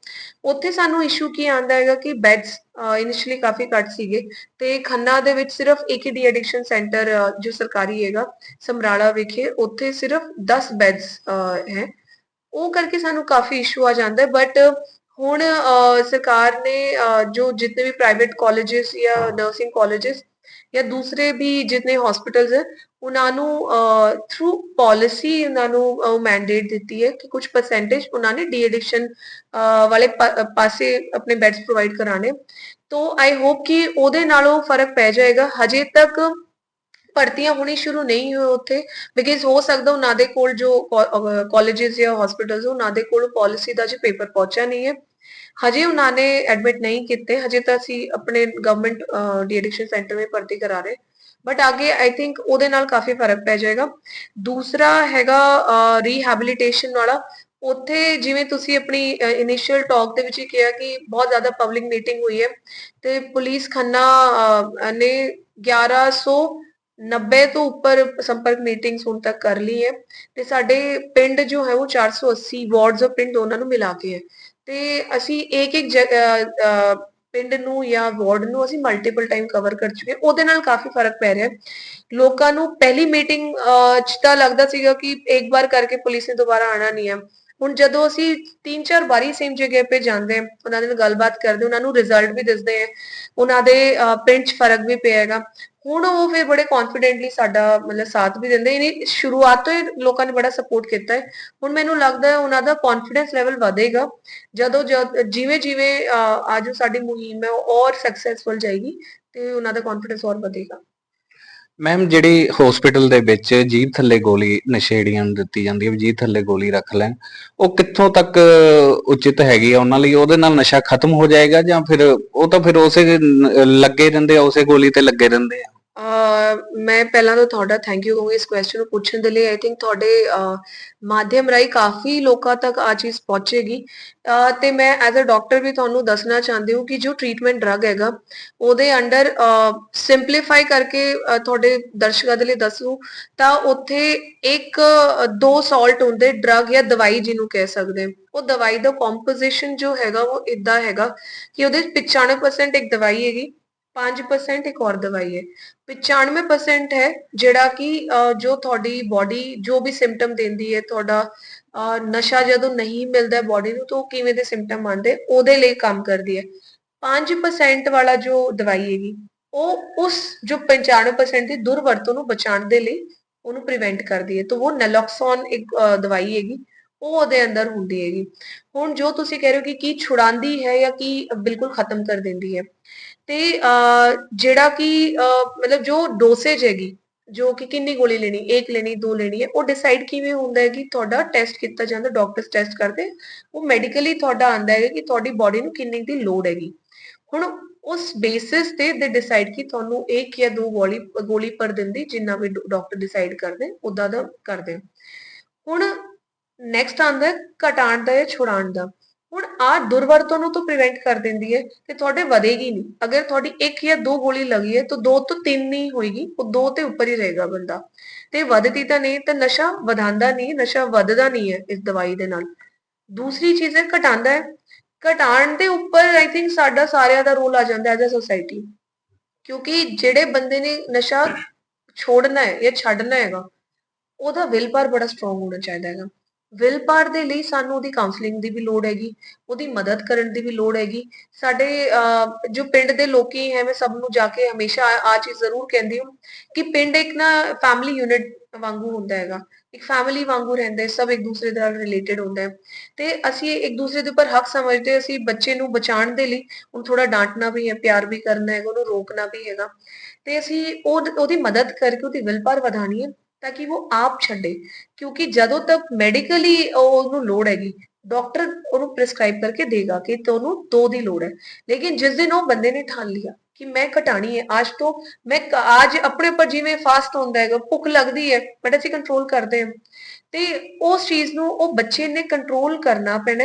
ਉੱਥੇ ਸਾਨੂੰ ਇਸ਼ੂ ਕੀ ਆਂਦਾ ਹੈਗਾ ਕਿ ਬੈਡਸ ਇਨੀਸ਼ੀਅਲੀ ਕਾਫੀ ਘੱਟ ਸੀਗੇ ਤੇ ਖੰਨਾ ਦੇ ਵਿੱਚ ਸਿਰਫ ਇੱਕ ਹੀ ਡੀ ਐਡਿਕਸ਼ਨ ਸੈਂਟਰ ਜੋ ਸਰਕਾਰੀ ਹੈਗਾ ਸਮਰਾਲਾ ਵਿਖੇ ਉੱਥੇ ਸਿਰਫ 10 ਬੈਡਸ ਹੈ। ਉਹ ਕਰਕੇ ਸਾਨੂੰ ਕਾਫੀ ਇਸ਼ੂ ਆ ਜਾਂਦਾ ਹੈ ਬਟ ਹੁਣ ਸਰਕਾਰ ਨੇ ਜੋ ਜਿੰਨੇ ਵੀ ਪ੍ਰਾਈਵੇਟ ਕਾਲਜਸ ਜਾਂ ਨਰਸਿੰਗ ਕਾਲਜਸ ਜਾਂ ਦੂਸਰੇ ਵੀ ਜਿੰਨੇ ਹਸਪੀਟਲਸ ਹੈ, ਉਹਨਾਂ ਨੂੰ ਥਰੂ ਪਾਲਿਸੀ ਉਹਨਾਂ ਨੂੰ ਮੈਂਡੇਟ ਦਿੱਤੀ ਹੈ ਕਿ ਕੁਝ ਪਰਸੈਂਟੇਜ ਉਹਨਾਂ ਨੇ ਡੀ ਐਡਿਕਸ਼ਨ ਵਾਲੇ ਪਾਸੇ ਆਪਣੇ ਬੈਡਸ ਪ੍ਰੋਵਾਈਡ ਕਰਾਣੇ ਤੋ ਆਈ ਹੋਪ ਕਿ ਉਹਦੇ ਨਾਲੋਂ ਫ਼ਰਕ ਪੈ ਜਾਏਗਾ। ਹਜੇ ਤੱਕ ਭਰਤੀਆਂ ਹੋਣੀ ਸ਼ੁਰੂ ਨਹੀਂ ਹੋਏ ਉੱਥੇ ਬਿਕਾਜ਼ ਹੋ ਸਕਦਾ ਉਹਨਾਂ ਦੇ ਕੋਲ ਜੋ ਕਾਲਜਸ ਜਾਂ ਹਸਪੀਟਲਸ ਉਹਨਾਂ ਦੇ ਕੋਲ ਪਾਲਿਸੀ ਦਾ ਜੇ ਪੇਪਰ ਪਹੁੰਚਿਆ ਨਹੀਂ ਹੈ। ਹਜੇ ਉਹਨਾਂ ਨੇ ਐਡਮਿਟ ਨਹੀਂ ਕੀਤੇ, ਹਜੇ ਤਾਂ ਅਸੀਂ ਆਪਣੇ ਗਵਰਨਮੈਂਟ ਡੀਐਡਿਕਸ਼ਨ ਸੈਂਟਰ ਵਿੱਚ ਭਰਤੀ ਕਰਾ ਰਹੇ। ਬਟ ਅੱਗੇ ਆਈ ਥਿੰਕ ਉਹਦੇ ਨਾਲ ਕਾਫੀ ਫ਼ਰਕ ਪੈ ਜਾਏਗਾ। ਦੂਸਰਾ ਹੈਗਾ ਰੀਹੈਬਿਲਿਟੇਸ਼ਨ ਵਾਲਾ। ਉੱਥੇ ਜਿਵੇਂ ਤੁਸੀਂ ਆਪਣੀ ਇਨੀਸ਼ੀਅਲ ਟਾਕ ਦੇ ਵਿੱਚ ਹੀ ਕਿਹਾ ਕਿ ਬਹੁਤ ਜ਼ਿਆਦਾ ਪਬਲਿਕ ਮੀਟਿੰਗ ਹੋਈ ਹੈ। ਤੇ ਪੁਲਿਸ ਖੰਨਾ ਨੇ 1100 90 ਤੋਂ ਉੱਪਰ ਸੰਪਰਕ ਮੀਟਿੰਗਸ ਹੁਣ ਤੱਕ ਕਰ ਲਈ ਹੈ ਤੇ ਸਾਡੇ ਪਿੰਡ ਜੋ ਹੈ ਉਹ 480 ਵਾਰਡਸ ਔਰ ਪਿੰਡ ਦੋਨਾਂ ਨੂੰ ਮਿਲਾ ਕੇ ਹੈ। ਤੇ ਅਸੀਂ ਇੱਕ ਇੱਕ ਪਿੰਡ ਨੂੰ ਜਾਂ ਵਾਰਡ ਨੂੰ ਅਸੀਂ ਮਲਟੀਪਲ ਟਾਈਮ ਕਵਰ ਕਰ ਚੁੱਕੇ ਉਹਦੇ ਨਾਲ ਕਾਫੀ ਫ਼ਰਕ ਪੈ ਰਿਹਾ ਲੋਕਾਂ ਨੂੰ ਪਹਿਲੀ ਮੀਟਿੰਗ ਚ ਤਾਂ ਲੱਗਦਾ ਸੀਗਾ ਕਿ ਇੱਕ ਵਾਰ ਕਰਕੇ ਪੁਲਿਸ ਨੇ ਦੁਬਾਰਾ ਆਣਾ ਨਹੀਂ ਹੈ। ਹੁਣ ਜਦੋਂ ਅਸੀਂ ਤਿੰਨ ਚਾਰ ਵਾਰੀ ਸੇਮ ਜਗ੍ਹਾ 'ਤੇ ਜਾਂਦੇ ਹਾਂ, ਉਹਨਾਂ ਦੇ ਨਾਲ ਗੱਲਬਾਤ ਕਰਦੇ ਉਹਨਾਂ ਨੂੰ ਰਿਜ਼ਲਟ ਵੀ ਦੱਸਦੇ ਹਾਂ। ਉਹਨਾਂ ਦੇ ਪਿੰਡ 'ਚ ਫ਼ਰਕ ਵੀ ਪਿਆ ਹੈਗਾ। ਹੁਣ ਉਹ ਫਿਰ ਬੜੇ ਕੌਨਫੀਡੈਂਟਲੀ ਸਾਡਾ ਮਤਲਬ ਸਾਥ ਵੀ ਦਿੰਦੇ ਨੇ ਸ਼ੁਰੂਆਤ ਤੋਂ ਹੀ ਲੋਕਾਂ ਨੇ ਬੜਾ ਸਪੋਰਟ ਕੀਤਾ ਹੈ। ਹੁਣ ਮੈਨੂੰ ਲੱਗਦਾ ਹੈ ਉਹਨਾਂ ਦਾ ਕੌਨਫੀਡੈਂਸ ਲੈਵਲ ਵਧੇਗਾ, ਜਦੋਂ ਜਿਵੇਂ ਜਿਵੇਂ ਅੱਜ ਸਾਡੀ ਮੁਹਿੰਮ ਹੈ, ਉਹ ਔਰ ਸਕਸੈਸਫੁਲ ਜਾਏਗੀ ਤੇ ਉਹਨਾਂ ਦਾ ਕੌਨਫੀਡੈਂਸ ਹੋਰ ਵਧੇਗਾ। ਮੈਮ ਜਿਹੜੀ ਹਸਪੀਟਲ ਦੇ ਵਿੱਚ ਜੀਭ ਥੱਲੇ ਗੋਲੀ ਨਸ਼ੇੜੀਆਂ ਨੂੰ ਦਿੱਤੀ ਜਾਂਦੀ ਹੈ ਜੀਭ ਥੱਲੇ ਗੋਲੀ ਰੱਖ ਲੈਣ, ਉਹ ਕਿੱਥੋਂ ਤੱਕ ਉਚਿਤ ਹੈਗੀ ਆ ਉਹਨਾਂ ਲਈ? ਉਹਦੇ ਨਾਲ ਨਸ਼ਾ ਖਤਮ ਹੋ ਜਾਏਗਾ ਜਾਂ ਫਿਰ ਉਹ ਤਾਂ ਫਿਰ ਉਸੇ ਲੱਗੇ ਰਹਿੰਦੇ ਆ, ਉਸੇ ਗੋਲੀ ਤੇ ਲੱਗੇ ਰਹਿੰਦੇ ਆ? ਮੈਂ ਪਹਿਲਾਂ ਤਾਂ ਤੁਹਾਡਾ ਥੈਂਕ ਯੂ ਕਹੂੰਗੀ ਇਸ ਕੁਐਸਚਨ ਨੂੰ ਪੁੱਛਣ ਦੇ ਲਈ। ਆਈ ਥਿੰਕ ਤੁਹਾਡੇ ਮਾਧਿਅਮ ਰਾਹੀਂ ਕਾਫੀ ਲੋਕਾਂ ਤੱਕ ਆ ਚੀਜ਼ ਪਹੁੰਚੇਗੀ। ਤੇ ਮੈਂ ਐਜ਼ ਅ ਡਾਕਟਰ ਵੀ ਤੁਹਾਨੂੰ ਦੱਸਣਾ ਚਾਹੁੰਦੀ ਹਾਂ ਕਿ ਜੋ ਟ੍ਰੀਟਮੈਂਟ ਡਰਗ ਹੈਗਾ, ਉਹਦੇ ਅੰਡਰ ਸਿੰਪਲੀਫਾਈ ਕਰਕੇ ਤੁਹਾਡੇ ਦਰਸ਼ਕਾਂ ਦੇ ਲਈ ਦੱਸੂ ਤਾਂ ਉੱਥੇ ਇੱਕ, ਦੋ ਸਾਲਟ ਹੁੰਦੇ ਡਰਗ ਜਾਂ ਦਵਾਈ ਜਿਹਨੂੰ ਕਹਿ ਸਕਦੇ ਹਾਂ। ਉਹ ਦਵਾਈ ਦਾ ਕੰਪੋਜੀਸ਼ਨ ਜੋ ਹੈਗਾ, ਉਹ ਇਦਾਂ ਹੈਗਾ ਕਿ ਉਹਦੇ 'ਚ 95% ਇੱਕ ਦਵਾਈ ਹੈਗੀ 5% ਇੱਕ ਹੋਰ ਦਵਾਈ ਹੈ। 95% ਹੈ ਜਿਹੜਾ ਕਿ ਜੋ ਤੁਹਾਡੀ ਬਾਡੀ ਜੋ ਵੀ ਸਿੰਪਟਮ ਦਿੰਦੀ ਹੈ, ਤੁਹਾਡਾ ਨਸ਼ਾ ਜਦੋਂ ਨਹੀਂ ਮਿਲਦਾ ਬਾਡੀ ਨੂੰ, ਤਾਂ ਉਹ ਕਿਵੇਂ ਦੇ ਸਿੰਪਟਮ ਆਉਂਦੇ, ਉਹਦੇ ਲਈ ਕੰਮ ਕਰਦੀ ਹੈ। 5% ਵਾਲਾ ਜੋ ਦਵਾਈ ਹੈਗੀ, ਉਹ ਉਸ ਜੋ 95% ਦੀ ਦੁਰਵਰਤੋਂ ਨੂੰ ਬਚਾਉਣ ਦੇ ਲਈ ਉਹਨੂੰ ਪ੍ਰੀਵੈਂਟ ਕਰਦੀ ਹੈ। ਤਾਂ ਉਹ ਨੈਲੋਕਸੋਨ ਇੱਕ ਦਵਾਈ ਹੈਗੀ, ਉਹ ਉਹਦੇ ਅੰਦਰ ਹੁੰਦੀ ਹੈਗੀ। ਹੁਣ ਜੋ ਤੁਸੀਂ ਕਹਿ ਰਹੇ ਹੋ ਕਿ ਕੀ ਛੁਡਾਉਂਦੀ ਹੈ ਜਾਂ ਕੀ ਬਿਲਕੁਲ ਖਤਮ ਕਰ ਦਿੰਦੀ ਹੈ। ਤੇ ਜਿਹੜਾ ਕਿ ਮਤਲਬ ਜੋ ਡੋਸੇਜ ਹੈਗੀ, ਜੋ ਕਿ ਕਿੰਨੀ ਗੋਲੀ ਲੈਣੀ, ਇੱਕ ਲੈਣੀ, ਦੋ ਲੈਣੀ ਹੈ, ਉਹ ਡਿਸਾਈਡ ਕਿਵੇਂ ਹੁੰਦਾ ਹੈ ਕਿ ਤੁਹਾਡਾ ਟੈਸਟ ਕੀਤਾ ਜਾਂਦਾ ਡਾਕਟਰਸ ਟੈਸਟ ਕਰਦੇ, ਉਹ ਮੈਡੀਕਲੀ ਤੁਹਾਡਾ ਆਂਦਾ ਹੈ ਕਿ ਤੁਹਾਡੀ ਬਾਡੀ ਨੂੰ ਕਿੰਨੀ ਦੀ ਲੋੜ ਹੈਗੀ। ਹੁਣ ਉਸ ਬੇਸਿਸ ਤੇ ਦੇ ਡਿਸਾਈਡ ਕਿ ਤੁਹਾਨੂੰ ਇੱਕ ਜਾਂ ਦੋ ਗੋਲੀ ਗੋਲੀ ਪਰ ਦਿਨ ਦੀ ਜਿੰਨਾ ਵੀ ਡਾਕਟਰ ਡਿਸਾਈਡ ਕਰਦੇ ਉਦਾਂ ਦਾ ਕਰਦੇ। ਹੁਣ ਨੈਕਸਟ ਆਂਦਾ ਹੈ ਘਟਾਉਣ ਦਾ ਜਾਂ ਛੁਡਾਉਣ ਦਾ। ਹੁਣ ਆ ਦੁਰਵਰਤੋਂ ਨੂੰ ਤਾਂ ਪ੍ਰੀਵੈਂਟ ਕਰ ਦਿੰਦੀ ਹੈ ਤੇ ਤੁਹਾਡੇ ਵਧੇਗੀ ਨਹੀਂ। ਅਗਰ ਤੁਹਾਡੀ ਇੱਕ ਜਾਂ ਦੋ ਗੋਲੀ ਲੱਗੀ ਹੈ, ਤਾਂ ਦੋ ਤੋਂ ਤਿੰਨ ਨਹੀਂ ਹੋਏਗੀ, ਉਹ ਦੋ ਤੇ ਉੱਪਰ ਹੀ ਰਹੇਗਾ ਬੰਦਾ। ਤੇ ਵਧਦੀ ਤਾਂ ਨਹੀਂ, ਤਾਂ ਨਸ਼ਾ ਵਧਾਉਂਦਾ ਨਹੀਂ, ਨਸ਼ਾ ਵੱਧਦਾ ਨਹੀਂ ਹੈ ਇਸ ਦਵਾਈ ਦੇ ਨਾਲ। ਦੂਸਰੀ ਚੀਜ਼ ਹੈ, ਘਟਾਉਂਦਾ ਹੈ। ਘਟਾਉਣ ਦੇ ਉੱਪਰ ਆਈ ਥਿੰਕ ਸਾਡਾ ਸਾਰਿਆਂ ਦਾ ਰੋਲ ਆ ਜਾਂਦਾ ਐਜ਼ ਅ ਸੋਸਾਇਟੀ ਕਿਉਂਕਿ ਜਿਹੜੇ ਬੰਦੇ ਨੇ ਨਸ਼ਾ ਛੋੜਨਾ ਹੈ ਜਾਂ ਛੱਡਣਾ ਹੈਗਾ, ਉਹਦਾ ਵਿਲ ਪਾਵਰ ਬੜਾ ਸਟਰੋਂਗ ਹੋਣਾ ਚਾਹੀਦਾ ਹੈਗਾ। ਵਿਲ ਪਾਵਰ ਦੇ ਲਈ ਸਾਨੂੰ ਉਹਦੀ ਕਾਉਂਸਲਿੰਗ ਦੀ ਵੀ ਲੋੜ ਹੈਗੀ, ਉਹਦੀ ਮਦਦ ਕਰਨ ਦੀ ਵੀ ਲੋੜ ਹੈਗੀ। ਸਾਡੇ ਜੋ ਪਿੰਡ ਦੇ ਲੋਕੀ ਹੈ, ਮੈਂ ਸਭ ਨੂੰ ਜਾ ਕੇ ਹਮੇਸ਼ਾ ਆ ਚੀਜ਼ ਜ਼ਰੂਰ ਕਹਿੰਦੀ ਹਾਂ ਕਿ ਪਿੰਡ ਇੱਕ ਨਾ ਫੈਮਿਲੀ ਯੂਨਿਟ ਵਾਂਗੂ ਹੁੰਦਾ ਹੈਗਾ। ਇੱਕ ਫੈਮਿਲੀ ਵਾਂਗੂ ਰਹਿੰਦੇ ਸਭ ਇੱਕ ਦੂਸਰੇ ਨਾਲ ਰਿਲੇਟਡ ਹੁੰਦਾ ਹੈ। ਤੇ ਅਸੀਂ ਇੱਕ ਦੂਸਰੇ ਦੇ ਉੱਪਰ ਹੱਕ ਸਮਝਦੇ ਅਸੀਂ ਬੱਚੇ ਨੂੰ ਬਚਾਉਣ ਦੇ ਲਈ ਉਹਨੂੰ ਥੋੜਾ ਡਾਂਟਣਾ ਵੀ ਹੈ, ਪਿਆਰ ਵੀ ਕਰਨਾ ਹੈਗਾ, ਉਹਨੂੰ ਰੋਕਣਾ ਵੀ ਹੈਗਾ। ਤੇ ਅਸੀਂ ਉਹ, ਉਹਦੀ ਮਦਦ ਕਰਕੇ ਉਹਦੀ ਵਿਲਪਾਰ ਵਧਾਣੀ ਹੈ। ਤਾਂ ਕਿ ਉਹ ਆਪ ਛੱਡੇ, ਕਿਉਂਕਿ ਜਦੋਂ ਤੱਕ ਮੈਡੀਕਲੀ ਉਹਨੂੰ ਲੋੜ ਹੈਗੀ ਡਾਕਟਰ ਉਹਨੂੰ ਪ੍ਰਿਸਕ੍ਰਾਈਬ ਕਰਕੇ ਦੇਗਾ ਕਿ ਤੁਹਾਨੂੰ ਦੋ ਦੀ ਲੋੜ ਹੈ। ਲੇਕਿਨ ਜਿਸ ਦਿਨ ਉਹ ਬੰਦੇ ਨੇ ਠਾਣ ਲਿਆ ਕਿ ਮੈਂ ਘਟਾਣੀ ਹੈ, ਅੱਜ ਤੋਂ ਮੈਂ ਅੱਜ ਆਪਣੇ ਉੱਪਰ ਜਿਵੇਂ ਫਾਸਟ ਹੁੰਦਾ ਹੈਗਾ, ਭੁੱਖ ਲੱਗਦੀ ਹੈ ਬਟ ਅਸੀਂ ਕੰਟਰੋਲ ਕਰਦੇ ਹਾਂ। ਤੇ ਉਸ ਚੀਜ਼ ਨੂੰ ਉਹ ਬੱਚੇ ਨੇ ਕੰਟਰੋਲ ਕਰਨਾ ਪੈਣਾ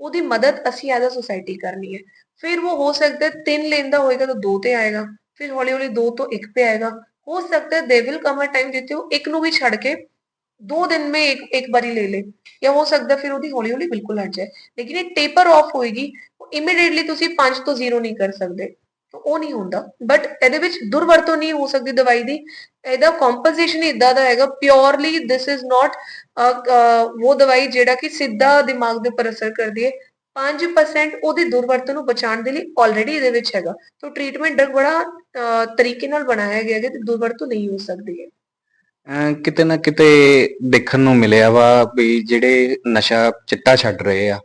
ਉਹਦੀ ਮਦਦ ਅਸੀਂ ਐਜ਼ ਅ ਸੋਸਾਇਟੀ ਕਰਨੀ ਹੈ। ਫਿਰ ਉਹ ਹੋ ਸਕਦਾ ਹੈ ਤਿੰਨ ਲੈਂਦਾ ਹੋਏਗਾ ਤਾਂ ਦੋ ਤੇ ਆਏਗਾ, ਫਿਰ ਹੌਲੀ ਹੌਲੀ ਦੋ ਤੋਂ ਇੱਕ ਤੇ ਆਏਗਾ। ਹੋ ਸਕਦਾ ਹੈ they will come a time ਜਿੱਥੇ ਉਹ ਇੱਕ ਨੂੰ ਵੀ ਛੱਡ ਕੇ ਦੋ ਦਿਨ में एक एक बारी ले ले ਜਾਂ ਹੋ ਸਕਦਾ ਫਿਰ ਉਹਦੀ ਹੌਲੀ ਹੌਲੀ ਬਿਲਕੁਲ ਹਟ ਜਾਏ ਲੇਕਿਨ ਇਹ ਟੇਪਰ ਆਫ ਹੋਏਗੀ ਇਮੀਡੀਏਟਲੀ ਤੁਸੀਂ 5 ਤੋਂ 0 ਨਹੀਂ ਕਰ ਸਕਦੇ ਤਾਂ ਉਹ ਨਹੀਂ ਹੁੰਦਾ ਬਟ ਇਹਦੇ ਵਿੱਚ ਦੁਰਵਰਤੋਂ ਨਹੀਂ ਹੋ ਸਕਦੀ ਦਵਾਈ ਦੀ ਇਹਦਾ ਕੰਪੋਜੀਸ਼ਨ ਇਦਾਂ ਦਾ ਹੈਗਾ ਪਿਓਰਲੀ ਦਿਸ ਇਜ਼ ਨਾਟ ਉਹ ਦਵਾਈ ਜਿਹੜਾ ਕਿ ਸਿੱਧਾ ਦਿਮਾਗ ਦੇ ਉੱਪਰ ਅਸਰ ਕਰਦੀ ਹੈ 5% ਉਹਦੀ ਦੁਰਵਰਤੋਂ ਨੂੰ ਬਚਾਉਣ ਦੇ ਲਈ ਆਲਰੇਡੀ ਇਹਦੇ ਵਿੱਚ ਹੈਗਾ। ਤਾਂ ਟ੍ਰੀਟਮੈਂਟ ਡਰਗ ਬੜਾ ਤਰੀਕੇ ਨਾਲ ਬਣਾਇਆ ਗਿਆ ਹੈ ਕਿ ਦੁਰਵਰਤੋਂ ਨਹੀਂ ਹੋ ਸਕਦੀ ਹੈ। ਕਿਤੇ ਨਾ ਕਿਤੇ ਦੇਖਣ ਨੂੰ ਮਿਲਿਆ ਵਾ ਵੀ ਜਿਹੜੇ ਨਸ਼ਾ ਚਿੱਟਾ ਛੱਡ ਰਹੇ ਆ,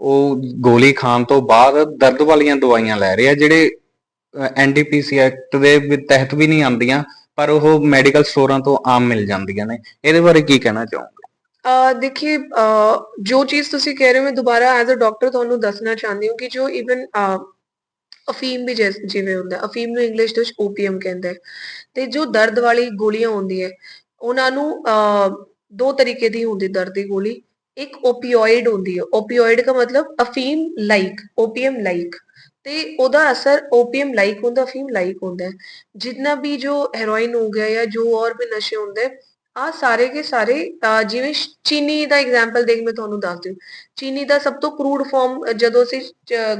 ਉਹ ਗੋਲੀ ਖਾਣ ਤੋਂ ਬਾਅਦ ਦਰਦ ਵਾਲੀਆਂ ਦਵਾਈਆਂ ਲੈ ਰਹੇ ਆ, ਜਿਹੜੇ ਐਨਡੀਪੀਸੀ ਐਕਟ ਦੇ ਤਹਿਤ ਵੀ ਨਹੀਂ ਆਉਂਦੀਆਂ, ਪਰ ਉਹ ਮੈਡੀਕਲ ਸਟੋਰਾਂ ਤੋਂ ਆਮ ਮਿਲ ਜਾਂਦੀਆਂ ਨੇ। ਇਹਦੇ ਬਾਰੇ ਕੀ ਕਹਿਣਾ ਚਾਹੋਗੇ? ਦੇਖिए ਜੋ ਚੀਜ਼ ਤੁਸੀਂ ਕਹਿ ਰਹੇ ਹੋ, ਮੈਂ ਦੁਬਾਰਾ ਐਜ਼ ਅ ਡਾਕਟਰ ਤੁਹਾਨੂੰ ਦੱਸਣਾ ਚਾਹੁੰਦੀ ਹਾਂ ਕਿ ਜੋ ਇਵਨ ਅਫੀਮ ਵੀ ਜਿਵੇਂ ਹੁੰਦਾ, ਅਫੀਮ ਨੂੰ ਇੰਗਲਿਸ਼ ਵਿੱਚ ਓਪੀਐਮ ਕਹਿੰਦੇ ਤੇ ਜੋ ਦਰਦ ਵਾਲੀ ਗੋਲੀਆਂ ਹੁੰਦੀਆਂ, ਉਹਨਾਂ ਨੂੰ ਦੋ ਤਰੀਕੇ ਦੀ ਹੁੰਦੀ ਦਰਦ ਦੀ ਗੋਲੀ। ਇੱਕ ਓਪੀਓਇਡ ਹੁੰਦੀ ਹੈ ਓਪੀਓਇਡ ਦਾ ਮਤਲਬ ਅਫੀਮ ਲਾਈਕ ਓਪੀਐਮ ਲਾਈਕ ਤੇ ਉਹਦਾ ਅਸਰ ਓਪੀਐਮ ਲਾਈਕ ਹੁੰਦਾ, ਅਫੀਮ ਲਾਈਕ ਹੁੰਦਾ। ਹੈ ਜਿੰਨਾ ਵੀ ਜੋ ਹੈਰੋਇਨ ਹੋ ਗਿਆ ਜਾਂ ਜੋ ਹੋਰ ਵੀ ਨਸ਼ੇ ਹੁੰਦੇ ਆ ਸਾਰੇ ਕੇ ਸਾਰੇ ਜਿਵੇਂ ਚੀਨੀ ਦਾ ਐਗਜ਼ਾਮਪਲ ਦੇਖ ਮੈਂ ਤੁਹਾਨੂੰ ਦੱਸ ਦਿਆਂ ਚੀਨੀ ਦਾ ਸਭ ਤੋਂ ਕਰੂਡ ਫਾਰਮ ਜਦੋਂ ਅਸੀਂ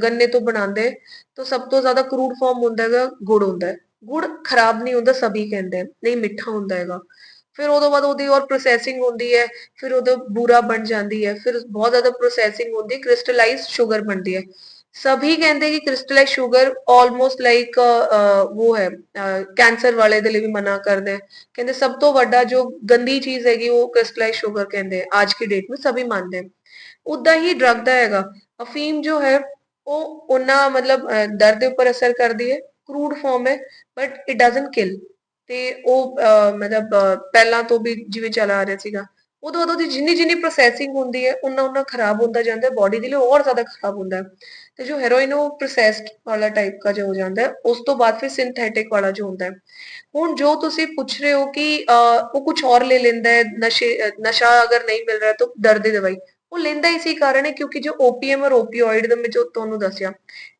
ਗੰਨੇ ਤੋਂ ਬਣਾਉਂਦੇ, ਤਾਂ ਸਭ ਤੋਂ ਜ਼ਿਆਦਾ ਕਰੂਡ ਫਾਰਮ ਹੁੰਦਾ ਹੈਗਾ ਗੁੜ ਹੁੰਦਾ ਹੈ। ਗੁੜ ਖਰਾਬ ਨਹੀਂ ਹੁੰਦਾ ਸਭੀ ਕਹਿੰਦੇ ਨਹੀਂ ਮਿੱਠਾ ਹੁੰਦਾ ਹੈਗਾ। ਫਿਰ ਉਹਦੇ ਬਾਅਦ ਉਹਦੀ ਔਰ ਪ੍ਰੋਸੈਸਿੰਗ ਹੁੰਦੀ ਹੈ, ਫਿਰ ਉਹਦਾ ਬੂਰਾ ਬਣ ਜਾਂਦੀ ਹੈ, ਫਿਰ ਬਹੁਤ ਜ਼ਿਆਦਾ ਪ੍ਰੋਸੈਸਿੰਗ ਹੁੰਦੀ ਹੈ ਕ੍ਰਿਸਟਲਾਈਜ਼ਡ ਸ਼ੂਗਰ ਬਣਦੀ ਹੈ। ਸਭੀ ਕਹਿੰਦੇ ਕਿ ਕ੍ਰਿਸਟਲਾਈਜ਼ 슈ਗਰ ਆਲਮੋਸਟ ਲਾਈਕ ਉਹ ਹੈ ਕੈਂਸਰ ਵਾਲੇ ਦੇ ਲਈ ਵੀ ਮਨਾ ਕਰਦੇ ਕਹਿੰਦੇ ਸਭ ਤੋਂ ਵੱਡਾ ਜੋ ਗੰਦੀ ਚੀਜ਼ ਹੈਗੀ ਉਹ ਕ੍ਰਿਸਟਲਾਈਜ਼ 슈ਗਰ ਕਹਿੰਦੇ ਅੱਜ ਕੀ ਡੇਟ ਵਿੱਚ ਸਭੀ ਮੰਨਦੇ ਉਦਾਂ ਹੀ ਡਰਗ ਦਾ ਹੈਗਾ। ਅਫੀਮ ਜੋ ਹੈ, ਉਹ ਉਹਨਾਂ ਮਤਲਬ ਦਰਦ ਦੇ ਉੱਪਰ ਅਸਰ ਕਰਦੀ ਹੈ। ਕਰੂਡ ਫਾਰਮ ਹੈ ਬਟ ਇਟ ਡਸਨਟ ਕਿਲ ਤੇ ਉਹ ਮਤਲਬ ਪਹਿਲਾਂ ਤੋਂ ਵੀ ਜਿਵੇਂ ਚਲਾ ਆ ਰਿਹਾ ਸੀਗਾ। ਉਦੋਂ ਉਦੋਂ ਦੀ ਜਿੰਨੀ ਜਿੰਨੀ ਪ੍ਰੋਸੈਸਿੰਗ ਹੁੰਦੀ ਹੈ ਉਹਨਾਂ ਉਹਨਾਂ ਖਰਾਬ ਹੁੰਦਾ ਜਾਂਦਾ ਬਾਡੀ ਦੇ ਲਈ ਹੋਰ ਜ਼ਿਆਦਾ ਖਰਾਬ ਹੁੰਦਾ ਤੇ ਜੋ ਹੈਰੋਇਨ ਉਹ ਪ੍ਰੋਸੈਸਡ ਵਾਲਾ ਟਾਈਪ ਦਾ ਜੋ ਹੋ ਜਾਂਦਾ ਹੈ, ਉਸ ਤੋਂ ਬਾਅਦ ਫਿਰ ਸਿੰਥੈਟਿਕ ਵਾਲਾ ਜੋ ਹੁੰਦਾ ਹੈ। ਹੁਣ ਜੋ ਤੁਸੀਂ ਪੁੱਛ ਰਹੇ ਹੋ ਕਿ ਉਹ ਕੁਝ ਹੋਰ ਲੈ ਲੈਂਦਾ ਹੈ, ਨਸ਼ੇ ਨਸ਼ਾ ਅਗਰ ਨਹੀਂ ਮਿਲ ਰਿਹਾ ਤਾਂ ਦਰਦ ਦੀ ਦਵਾਈ। ਉਹ ਲੈਂਦਾ ਇਸੇ ਕਾਰਨ ਹੈ ਕਿਉਂਕਿ ਜੋ ਓਪੀਐਮ ਔਰ ਓਪੀਓਇਡ ਦਾ ਮੈਂ ਤੁਹਾਨੂੰ ਦੱਸਿਆ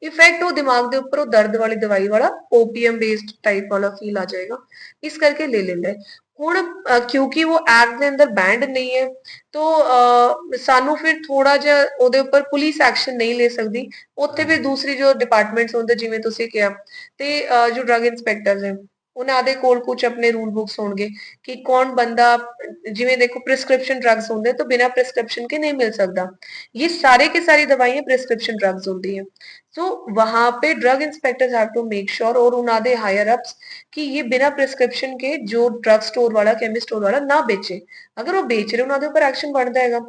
ਇਫੈਕਟ ਉਹ ਦਿਮਾਗ ਦੇ ਉੱਪਰ ਉਹ ਦਰਦ ਵਾਲੀ ਦਵਾਈ ਵਾਲਾ ਓਪੀਐਮ ਬੇਸਡ ਟਾਈਪ ਵਾਲਾ ਫੀਲ ਆ ਜਾਏਗਾ। ਇਸ ਕਰਕੇ ਲੈ ਲੈਂਦਾ ਹੁਣ ਅਹ, ਕਿਉਂਕਿ ਉਹ ਐਕਟ ਦੇ ਅੰਦਰ ਬੈਂਡ ਨਹੀਂ ਹੈ ਤੋਂ ਸਾਨੂੰ ਫਿਰ ਥੋੜਾ ਜਿਹਾ ਉਹਦੇ ਉੱਪਰ ਪੁਲਿਸ ਐਕਸ਼ਨ ਨਹੀਂ ਲੈ ਸਕਦੀ। ਉੱਥੇ ਫਿਰ ਦੂਸਰੀ ਜੋ ਡਿਪਾਰਟਮੈਂਟਸ ਹੁੰਦੇ ਜਿਵੇਂ ਤੁਸੀਂ ਕਿਹਾ ਤੇ ਜੋ ਡਰਗ ਇੰਸਪੈਕਟਰਸ ਹੈ ਉਹਨਾਂ ਦੇ ਕੋਲ ਕੁਝ ਆਪਣੇ ਰੂਲ ਬੁੱਕਸ ਹੋਣਗੇ ਕਿ ਕੌਣ ਬੰਦਾ ਜਿਵੇਂ ਦੇਖੋ ਪ੍ਰਿਸਕ੍ਰਿਪਸ਼ਨ ਡਰੱਗਸ ਹੁੰਦੇ ਤਾਂ ਬਿਨਾ ਪ੍ਰਿਸਕ੍ਰਿਪਸ਼ਨ ਕੇ ਨਹੀਂ ਮਿਲ ਸਕਦਾ। ये सारे के सारी दवाइयाँ प्रिस्क्रिप्शन ड्रग्स होती हैं तो so, वहाँ पे drug inspectors have to make sure और उन्हें हायर अप्स कि ये बिना प्रिस्क्रिप्शन के जो ड्रग स्टोर वाला केमिस्ट स्टोर वाला ना बेचे अगर वो बेच रहे उन्हें ऊपर एक्शन बढ़ जाएगा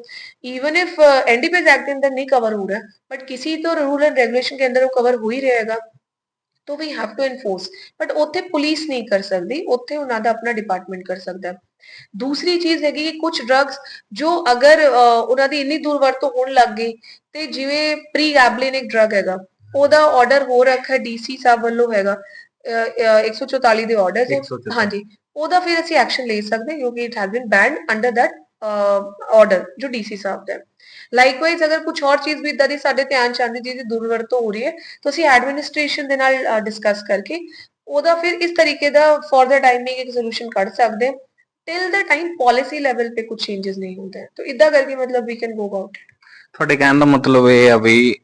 इवन इफ़ एनडीपीएस एक्ट के अंदर नहीं कवर हो रहा है बट किसी तो रूल एंड रेगुलेशन के अंदर वो कवर हो ही रहेगा ਤੋ we have to enforce but ਉੱਥੇ ਪੁਲਿਸ ਨਹੀਂ ਕਰ ਸਕਦੀ ਉੱਥੇ ਉਹਨਾਂ ਦਾ ਆਪਣਾ ਡਿਪਾਰਟਮੈਂਟ ਕਰ ਸਕਦਾ। ਦੂਸਰੀ ਚੀਜ਼ ਹੈਗੀ ਕਿ ਕੁਝ ਡਰੱਗਸ ਜੋ ਅਗਰ ਉਹਨਾਂ ਦੀ ਇੰਨੀ ਦੁਰਵਰਤੋਂ ਹੋਣ ਲੱਗ ਗਈ ਤੇ ਜਿਵੇਂ ਪ੍ਰੀਗੈਬਲਿਨ ਇੱਕ ਡਰੱਗ ਹੈਗਾ ਉਹਦਾ ਆਰਡਰ ਹੋ ਰੱਖਿਆ ਡੀਸੀ ਸਾਹਿਬ ਵੱਲੋਂ ਹੈਗਾ 144 ਦੇ ਆਰਡਰ ਹਾਂਜੀ ਉਹਦਾ ਫਿਰ ਅਸੀਂ ਐਕਸ਼ਨ ਲੈ ਸਕਦੇ ਕਿਉਂਕਿ it has been banned under that order ਜੋ ਡੀਸੀ ਸਾਹਿਬ ਦਾ ਲਾਈਕਵਾਈਜ਼ ਅਗਰ ਕੁਝ ਹੋਰ ਚੀਜ਼ ਵੀ ਇਦਾਂ ਦੀ ਸਾਡੇ ਧਿਆਨ ਚ ਆਂਦੀ ਜਿਹਦੀ ਦੁਰਵਰਤੋਂ ਹੋ ਰਹੀ ਹੈ ਤੁਸੀਂ ਐਡਮਿਨਿਸਟ੍ਰੇਸ਼ਨ ਦੇ ਨਾਲ ਡਿਸਕਸ ਕਰਕੇ ਉਹਦਾ ਫਿਰ ਇਸ ਤਰੀਕੇ ਦਾ ਫॉर द ਟਾਈਮਿੰਗ ਇੱਕ ਸੋਲੂਸ਼ਨ ਕੱਢ ਸਕਦੇ till the time policy level ਤੇ ਕੁਝ ਚੇਂजेस ਨਹੀਂ ਹੁੰਦੇ। ਤਾਂ ਇਦਾਂ ਕਰਕੇ ਮਤਲਬ ਵੀ ਕੈਨ ਗੋ ਅਬਾਊਟ ਤੁਹਾਡੇ ਕਹਿਣ ਦਾ ਮਤਲਬ ਇਹ ਆ ਵੀ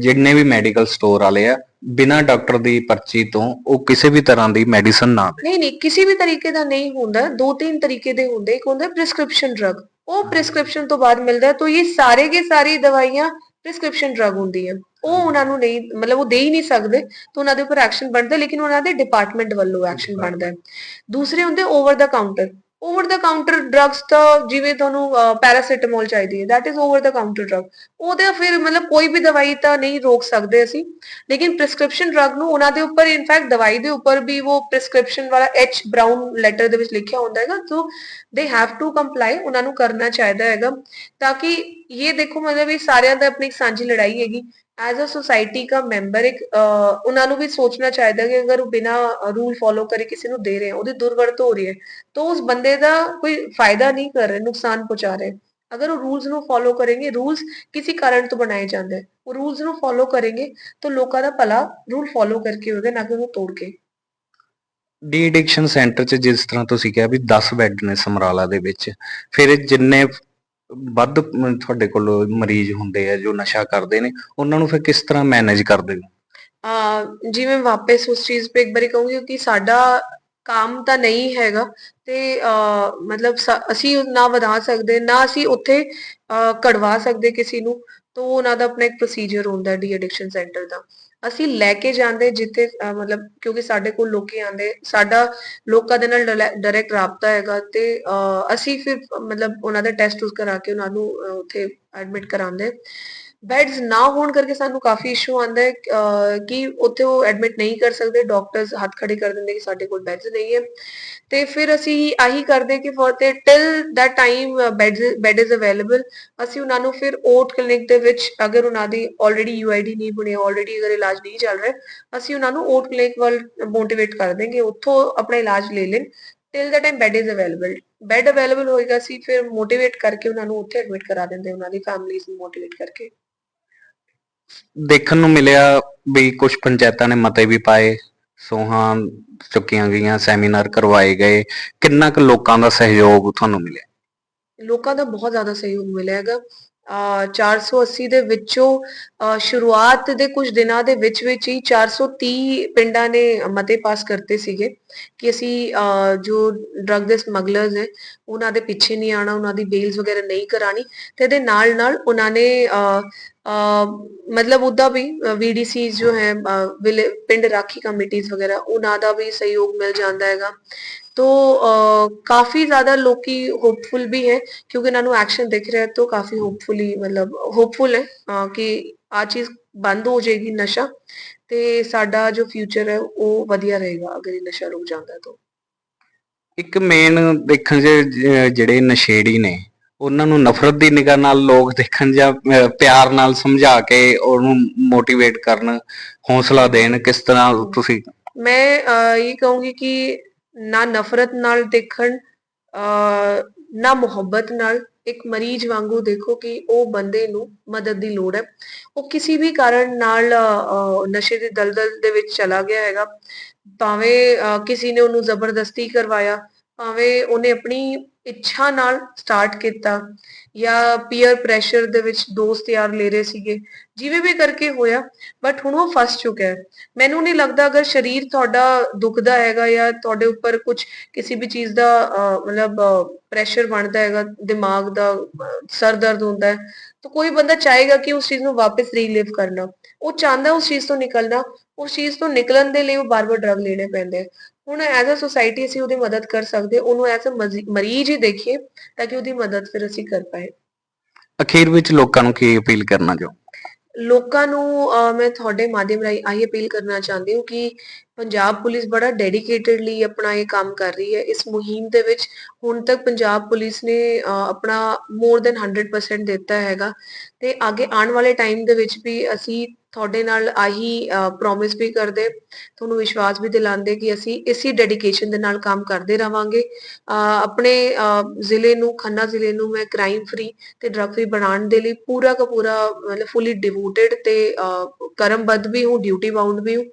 ਜਿੰਨੇ ਵੀ ਮੈਡੀਕਲ ਸਟੋਰ ਵਾਲੇ ਆ ਬਿਨਾ ਡਾਕਟਰ ਦੀ ਪਰਚੀ ਤੋਂ ਉਹ ਕਿਸੇ ਵੀ ਤਰ੍ਹਾਂ ਦੀ ਮੈਡੀਸਨ ਨਾ ਨਹੀਂ ਨਹੀਂ ਕਿਸੇ ਵੀ ਤਰੀਕੇ ਦਾ ਨਹੀਂ ਹੁੰਦਾ। ਦੋ ਤਿੰਨ ਤਰੀਕੇ ਦੇ ਹੁੰਦੇ। ਇੱਕ ਹੁੰਦਾ ਪ੍ਰੈਸਕ੍ਰਿਪਸ਼ਨ ਡਰਗ ਉਹ ਪ੍ਰਿਸਕ੍ਰਿਪਸ਼ਨ ਤੋਂ ਬਾਅਦ ਮਿਲਦਾ ਹੈ ਤਾਂ ਇਹ ਸਾਰੇ ਕੇ ਸਾਰੀ ਦਵਾਈਆਂ ਪ੍ਰਿਸਕ੍ਰਿਪਸ਼ਨ ਡਰਗ ਹੁੰਦੀ ਹੈ ਉਹ ਉਹਨਾਂ ਨੂੰ ਨਹੀਂ ਮਤਲਬ ਉਹ ਦੇ ਹੀ ਨਹੀਂ ਸਕਦੇ ਤਾਂ ਉਹਨਾਂ ਦੇ ਉੱਪਰ ਐਕਸ਼ਨ ਬਣਦਾ ਲੇਕਿਨ ਉਹਨਾਂ ਦੇ ਡਿਪਾਰਟਮੈਂਟ ਵੱਲੋਂ ਐਕਸ਼ਨ ਬਣਦਾ ਹੈ। ਦੂਸਰੇ ਹੁੰਦੇ over the counter over the counter drugs ਤਾਂ ਜਿਵੇਂ ਤੁਹਾਨੂੰ ਪੈਰਾਸੀਟਾਮੋਲ ਚਾਹੀਦੀ ਹੈ that is over the counter drug ਉਹਦੇ ਫਿਰ ਮਤਲਬ ਕੋਈ ਵੀ ਦਵਾਈ ਤਾਂ ਨਹੀਂ ਰੋਕ ਸਕਦੇ ਅਸੀਂ, ਲੇਕਿਨ ਪ੍ਰਿਸਕ੍ਰਿਪਸ਼ਨ ਡਰਗ ਨੂੰ ਉਹਨਾਂ ਦੇ ਉੱਪਰ ਇਨਫੈਕਟ ਦਵਾਈ ਦੇ ਉੱਪਰ ਵੀ ਉਹ ਪ੍ਰਿਸਕ੍ਰਿਪਸ਼ਨ ਵਾਲਾ ਐਚ ਬ੍ਰਾਊਨ ਲੈਟਰ ਦੇ ਵਿੱਚ ਲਿਖਿਆ ਹੁੰਦਾ ਹੈਗਾ ਸੋ ਦੇ ਹੈਵ ਟੂ ਕੰਪਲਾਈ ਉਹਨਾਂ ਨੂੰ ਕਰਨਾ ਚਾਹੀਦਾ ਹੈਗਾ, ਤਾਂ ਕਿ ਇਹ ਦੇਖੋ ਮਤਲਬ ਇਹ ਸਾਰਿਆਂ ਦਾ ਆਪਣੀ ਇੱਕ ਸਾਂਝੀ ਲੜਾਈ ਹੈਗੀ। ਐਜ਼ ਅ ਸੋਸਾਇਟੀ ਦਾ ਮੈਂਬਰ ਇੱਕ ਉਹਨਾਂ ਨੂੰ ਵੀ ਸੋਚਣਾ ਚਾਹੀਦਾ ਕਿ ਅਗਰ ਉਹ ਬਿਨਾ ਰੂਲ ਫੋਲੋ ਕਰੇ ਕਿਸੇ ਨੂੰ ਦੇ ਰਹੇ ਉਹਦੀ ਦੁਰਵਰਤ ਹੋ ਰਹੀ ਹੈ ਤਾਂ ਉਸ ਬੰਦੇ ਦਾ ਕੋਈ ਫਾਇਦਾ ਨਹੀਂ ਕਰ ਰਹੇ ਨੁਕਸਾਨ ਪਹੁੰਚਾ ਰਹੇ ਅਗਰ ਉਹ ਰੂਲਸ ਨੂੰ ਫੋਲੋ ਕਰेंगे ਰੂਲਸ ਕਿਸੇ ਕਾਰਨ ਤੋਂ ਬਣਾਏ ਜਾਂਦੇ ਉਹ ਰੂਲਸ ਨੂੰ ਫੋਲੋ ਕਰेंगे ਤਾਂ ਲੋਕਾਂ ਦਾ ਭਲਾ ਰੂਲ ਫੋਲੋ ਕਰਕੇ ਹੋਵੇ ਨਾ ਕਿ ਉਹਨੂੰ ਤੋੜ ਕੇ ਡੀ ਸੈਂਟਰ 'ਚ ਜਿਸ ਤਰ੍ਹਾਂ ਤੁਸੀਂ ਕਿਹਾ ਵੀ 10 ਬੈੱਡ ਨੇ ਸਮਰਾਲਾ ਦੇ ਵਿੱਚ, ਫਿਰ ਜਿੰਨੇ ਵੱਧ ਮ- ਤੁਹਾਡੇ ਕੋਲ ਮਰੀਜ਼ ਹੁੰਦੇ ਆ ਜੋ ਨਸ਼ਾ ਕਰਦੇ ਨੇ ਉਹਨਾਂ ਨੂੰ ਫਿਰ ਕਿਸ ਤਰ੍ਹਾਂ ਮੈਨੇਜ ਕਰਦੇ ਹੋ ਅਹ ਜੀ ਮੈਂ ਵਾਪਸ ਉਸ ਚੀਜ਼ पे एक बारी कहूंगी ਕਿ ਸਾਡਾ ਕੰਮ ਤਾਂ ਨਹੀਂ ਹੈਗਾ ਤੇ ਅਹ ਮਤਲਬ ਸ- ਅਸੀਂ ਉਹ ਨਾ ਵਧਾ ਸਕਦੇ ਨਾ ਅਸੀਂ ਉੱਥੇ ਅਹ ਕਢਵਾ ਸਕਦੇ ਕਿਸੇ ਨੂੰ ਤਾਂ ਉਹਨਾਂ ਦਾ ਆਪਣਾ ਇੱਕ ਪ੍ਰੋਸੀਜਰ ਹੁੰਦਾ ਡੀ ਐਡਿਕਸ਼ਨ ਸੈਂਟਰ ਦਾ ਅਸੀਂ ਲੈ ਕੇ ਜਾਂਦੇ ਜਿੱਥੇ ਮਤਲਬ ਕਿਉਂਕਿ ਸਾਡੇ ਕੋਲ ਲੋਕੀ ਆਂਦੇ ਸਾਡਾ ਲੋਕਾਂ ਦੇ ਨਾਲ ਡਾਇਰੈਕਟ ਰਾਬਤਾ ਹੈਗਾ ਤੇ, ਅਹ ਅਸੀਂ ਫਿਰ ਮਤਲਬ ਉਹਨਾਂ ਦਾ ਟੈਸਟ ਉਸ ਕਰਾ ਕੇ ਉਹਨਾਂ ਨੂੰ ਉੱਥੇ ਐਡਮਿਟ ਕਰਾਉਂਦੇ। ਬੈਡਸ ਨਾ ਹੋਣ ਕਰਕੇ ਸਾਨੂੰ ਕਾਫੀ ਇਸ਼ੂ ਆਉਂਦਾ ਹੈ ਕਿ ਉੱਥੇ ਉਹ ਐਡਮਿਟ ਨਹੀਂ ਕਰ ਸਕਦੇ ਡਾਕਟਰਸ ਹੱਥ ਖੜੇ ਕਰ ਦਿੰਦੇ ਕਿ ਸਾਡੇ ਕੋਲ ਬੈਡਸ ਨਹੀਂ ਹੈ। ਤੇ ਫਿਰ ਅਸੀਂ ਆਹੀ ਕਰਦੇ ਕਿ ਫॉर ਤੇ till the time bed bed is available ਅਸੀਂ ਉਹਨਾਂ ਨੂੰ ਫਿਰ ਓਟ ਕਲੀਨਿਕ ਦੇ ਵਿੱਚ ਅਗਰ ਉਹਨਾਂ ਦੀ ਆਲਰੇਡੀ ਯੂਆਈਡੀ ਨਹੀਂ ਬਣੀ ਆਲਰੇਡੀ ਅਗਰ ਇਲਾਜ ਨਹੀਂ ਚੱਲ ਰਿਹਾ, ਅਸੀਂ ਉਹਨਾਂ ਨੂੰ ਓਟ ਕਲੀਨਿਕ ਵੱਲ ਮੋਟੀਵੇਟ ਕਰ ਦੇਂਗੇ ਉੱਥੋਂ ਆਪਣਾ ਇਲਾਜ ਲੈ ਲੈਣ। Till the time bed is available bed available ਹੋਏਗਾ, ਅਸੀਂ ਫਿਰ ਮੋਟੀਵੇਟ ਕਰਕੇ ਉਹਨਾਂ ਨੂੰ ਉੱਥੇ ਐਡਮਿਟ ਕਰਾ ਦਿੰਦੇ, ਉਹਨਾਂ ਦੀ ਫੈਮਿਲੀਜ਼ ਨੂੰ ਮੋਟੀਵੇਟ ਕਰਕੇ। ਦੇਖਣ ਨੂੰ ਮਿਲਿਆ ਵੀ ਕੁਝ ਪੰਚਾਇਤਾਂ ਨੇ ਮਤੇ ਵੀ ਪਾਏ, ਸੋਹਾਂ ਚੁੱਕੀਆਂ ਗਈਆਂ, ਸੈਮੀਨਾਰ ਕਰਵਾਏ ਗਏ। ਕਿੰਨਾ ਕੁ ਲੋਕਾਂ ਦਾ ਸਹਿਯੋਗ ਤੁਹਾਨੂੰ ਮਿਲਿਆ? ਲੋਕਾਂ ਦਾ ਬਹੁਤ ਜ਼ਿਆਦਾ ਸਹਿਯੋਗ ਮਿਲਿਆ ਹੈਗਾ। 480 ਦੇ ਵਿੱਚੋਂ ਸ਼ੁਰੂਆਤ ਦੇ ਕੁਝ ਦਿਨਾਂ ਦੇ ਵਿੱਚ ਵਿੱਚ ਹੀ 430 ਪਿੰਡਾਂ ਨੇ ਮਤੇ ਪਾਸ ਕਰਤੇ ਸੀਗੇ ਕਿ ਅਸੀਂ ਜੋ ਡਰੱਗ ਦੇ ਸਮਗਲਰਸ ਹੈ ਉਹਨਾਂ ਦੇ ਪਿੱਛੇ ਨਹੀਂ ਆਣਾ ਉਹਨਾਂ ਦੀ ਬੇਲਸ ਵਗੈਰਾ ਨਹੀਂ ਕਰਾਣੀ ਤੇ ਇਹਦੇ ਨਾਲ ਨਾਲ ਉਹਨਾਂ ਨੇ ਮਤਲਬ ਉਹਦਾ ਵੀ ਵੀਡੀਸੀ ਜੋ ਹੈ ਪਿੰਡ ਰਾਖੀ ਕਮੇਟੀਆਂ ਵਗੈਰਾ, ਉਹਨਾਂ ਦਾ ਵੀ ਸਹਿਯੋਗ ਮਿਲ ਜਾਂਦਾ ਹੈਗਾ। तो अ, काफी ज्यादा लोग होपफुल भी है क्योंकि इन्हों एक्शन दिख रहा है तो काफी होपफुली मतलब होपफुल है अ, कि आ चीज बंद हो जाएगी नशा ਤੇ ਸਾਡਾ ਜੋ ਫਿਊਚਰ ਹੈ ਉਹ ਵਧੀਆ ਰਹੇਗਾ ਅਗਰ ਇਹ ਨਸ਼ਾ ਰੁਕ ਜਾਂਦਾ ਤਾਂ ਇੱਕ ਮੇਨ ਦੇਖਣ 'ਚ ਜ- ਜਿਹੜੇ ਨਸ਼ੇੜੀ ਨੇ ਉਹਨਾਂ ਨੂੰ ਨਫ਼ਰਤ ਦੀ ਨਿਗਾਹ ਨਾਲ ਲੋਕ ਦੇਖਣ ਜਾਂ ਅਹ, ਪਿਆਰ ਨਾਲ ਸਮਝਾ ਕੇ ਉਹਨੂੰ ਮੋਟੀਵੇਟ ਕਰਨ ਹੌਸਲਾ ਦੇਣ ਕਿਸ ਤਰ੍ਹਾਂ ਤੁਸੀਂ ਮੈਂ ਅ, ਇਹ ਕਹੂੰਗੀ ਕਿ ਨਾ ਨਫ਼ਰਤ ਨਾਲ ਦੇਖਣ ਨਾ ਮੁਹੱਬਤ ਨਾਲ ਇੱਕ ਮਰੀਜ਼ ਵਾਂਗੂ ਦੇਖੋ ਕਿ ਉਹ ਬੰਦੇ ਨੂੰ ਮਦਦ ਦੀ ਲੋੜ ਹੈ। ਉਹ ਕਿਸੇ ਵੀ ਕਾਰਨ ਨਾਲ ਅ, ਨਸ਼ੇ ਦੀ ਦਲਦਲ ਦੇ ਵਿੱਚ ਚਲਾ ਗਿਆ ਹੈਗਾ। ਭਾਵੇਂ ਅ, ਕਿਸੇ ਨੇ ਉਹਨੂੰ ਜ਼ਬਰਦਸਤੀ ਕਰਵਾਇਆ ਭਾਵੇਂ ਉਹਨੇ ਆਪਣੀ ਇੱਛਾ ਨਾਲ ਸਟਾਰਟ ਕੀਤਾ ਜਾਂ ਪੀਅਰ ਪ੍ਰੈਸ਼ਰ ਦੇ ਵਿੱਚ ਦੋਸਤ ਯਾਰ ਲੈ ਰਹੇ ਸੀਗੇ, ਜਿਵੇਂ ਵੀ ਕਰਕੇ ਹੋਇਆ ਬਟ ਹੁਣ ਉਹ ਫਸ ਚੁੱਕਾ ਹੈ ਮੈਨੂੰ ਨਹੀਂ ਲੱਗਦਾ ਅਗਰ ਸਰੀਰ ਤੁਹਾਡਾ ਦੁਖਦਾ ਹੈਗਾ ਜਾਂ ਤੁਹਾਡੇ ਉੱਪਰ ਕੁਝ ਕਿਸੇ ਵੀ ਚੀਜ਼ ਦਾ ਮਤਲਬ ਪ੍ਰੈਸ਼ਰ ਬਣਦਾ ਹੈਗਾ, ਦਿਮਾਗ ਦਾ ਸਰ ਦਰਦ ਹੁੰਦਾ ਹੈ, ਤਾਂ ਕੋਈ ਬੰਦਾ ਚਾਹੇਗਾ ਕਿ ਉਸ ਚੀਜ਼ ਨੂੰ ਵਾਪਸ ਰੀਲਿਵ ਕਰਨਾ ਉਹ ਚਾਹੁੰਦਾ ਉਸ ਚੀਜ਼ ਤੋਂ ਨਿਕਲਣਾ, ਉਸ ਚੀਜ਼ ਤੋਂ ਨਿਕਲਣ ਦੇ ਲਈ ਉਹ ਬਾਰ-ਬਾਰ ਡਰਗ ਲੈਣੇ ਪੈਂਦੇ ਆ। ਹੁਣ ਐਜ਼ ਅ ਸੋਸਾਇਟੀ ਅਸੀਂ ਉਹਦੀ ਮਦਦ ਕਰ ਸਕਦੇ ਉਹਨੂੰ ਐਜ਼ ਅ ਮਰੀਜ਼ ਹੀ ਦੇਖੀਏ ਤਾਂ ਕਿ ਉਹਦੀ ਮਦਦ ਫਿਰ ਅਸੀਂ ਕਰ ਪਾਏ। ਅਖੀਰ ਵਿੱਚ ਲੋਕਾਂ ਨੂੰ ਕੀ ਅਪੀਲ ਕਰਨਾ ਚਾਹੋ ਲੋਕਾਂ ਨੂੰ ਮੈਂ ਤੁਹਾਡੇ ਮਾਧਿਅਮ ਰਾਹੀਂ ਆਹੀ ਅਪੀਲ ਕਰਨਾ ਚਾਹੁੰਦੀ ਹਾਂ ਕਿ ਪੰਜਾਬ ਪੁਲਿਸ ਬੜਾ ਡੈਡੀਕੇਟਿਡਲੀ ਆਪਣਾ ਇਹ ਕੰਮ ਕਰ ਰਹੀ ਹੈ। ਇਸ ਮੁਹਿੰਮ ਦੇ ਵਿੱਚ ਹੁਣ ਤੱਕ ਪੰਜਾਬ ਪੁਲਿਸ ਨੇ ਆਪਣਾ ਮੋਰ ਦੈਨ 100% ਦਿੱਤਾ ਹੈਗਾ। ਤੇ ਅੱਗੇ ਆਉਣ ਵਾਲੇ ਟਾਈਮ ਦੇ ਵਿੱਚ ਵੀ ਅਸੀਂ ਤੁਹਾਡੇ ਨਾਲ ਆਹੀ ਪ੍ਰੋਮਿਸ ਵੀ ਕਰਦੇ, ਤੁਹਾਨੂੰ ਵਿਸ਼ਵਾਸ ਵੀ ਦਿਲਾਉਂਦੇ ਕਿ ਅਸੀਂ ਇਸੇ ਡੈਡੀਕੇਸ਼ਨ ਦੇ ਨਾਲ ਕੰਮ ਕਰਦੇ ਰਵਾਂਗੇ। ਆਪਣੇ ਜ਼ਿਲ੍ਹੇ ਨੂੰ, ਖੰਨਾ ਜ਼ਿਲ੍ਹੇ ਨੂੰ ਮੈਂ ਕ੍ਰਾਈਮ ਫ੍ਰੀ ਤੇ ਡਰਗ ਫ੍ਰੀ ਬਣਾਉਣ ਦੇ ਲਈ ਪੂਰਾ ਕਾ ਪੂਰਾ ਮਤਲਬ ਫੁੱਲੀ ਡਿਵੋਟਡ ਤੇ ਕਰਮਬੱਧ ਵੀ ਹੂੰ ਡਿਊਟੀ ਬਾਉਂਡ ਵੀ ਹੂੰ।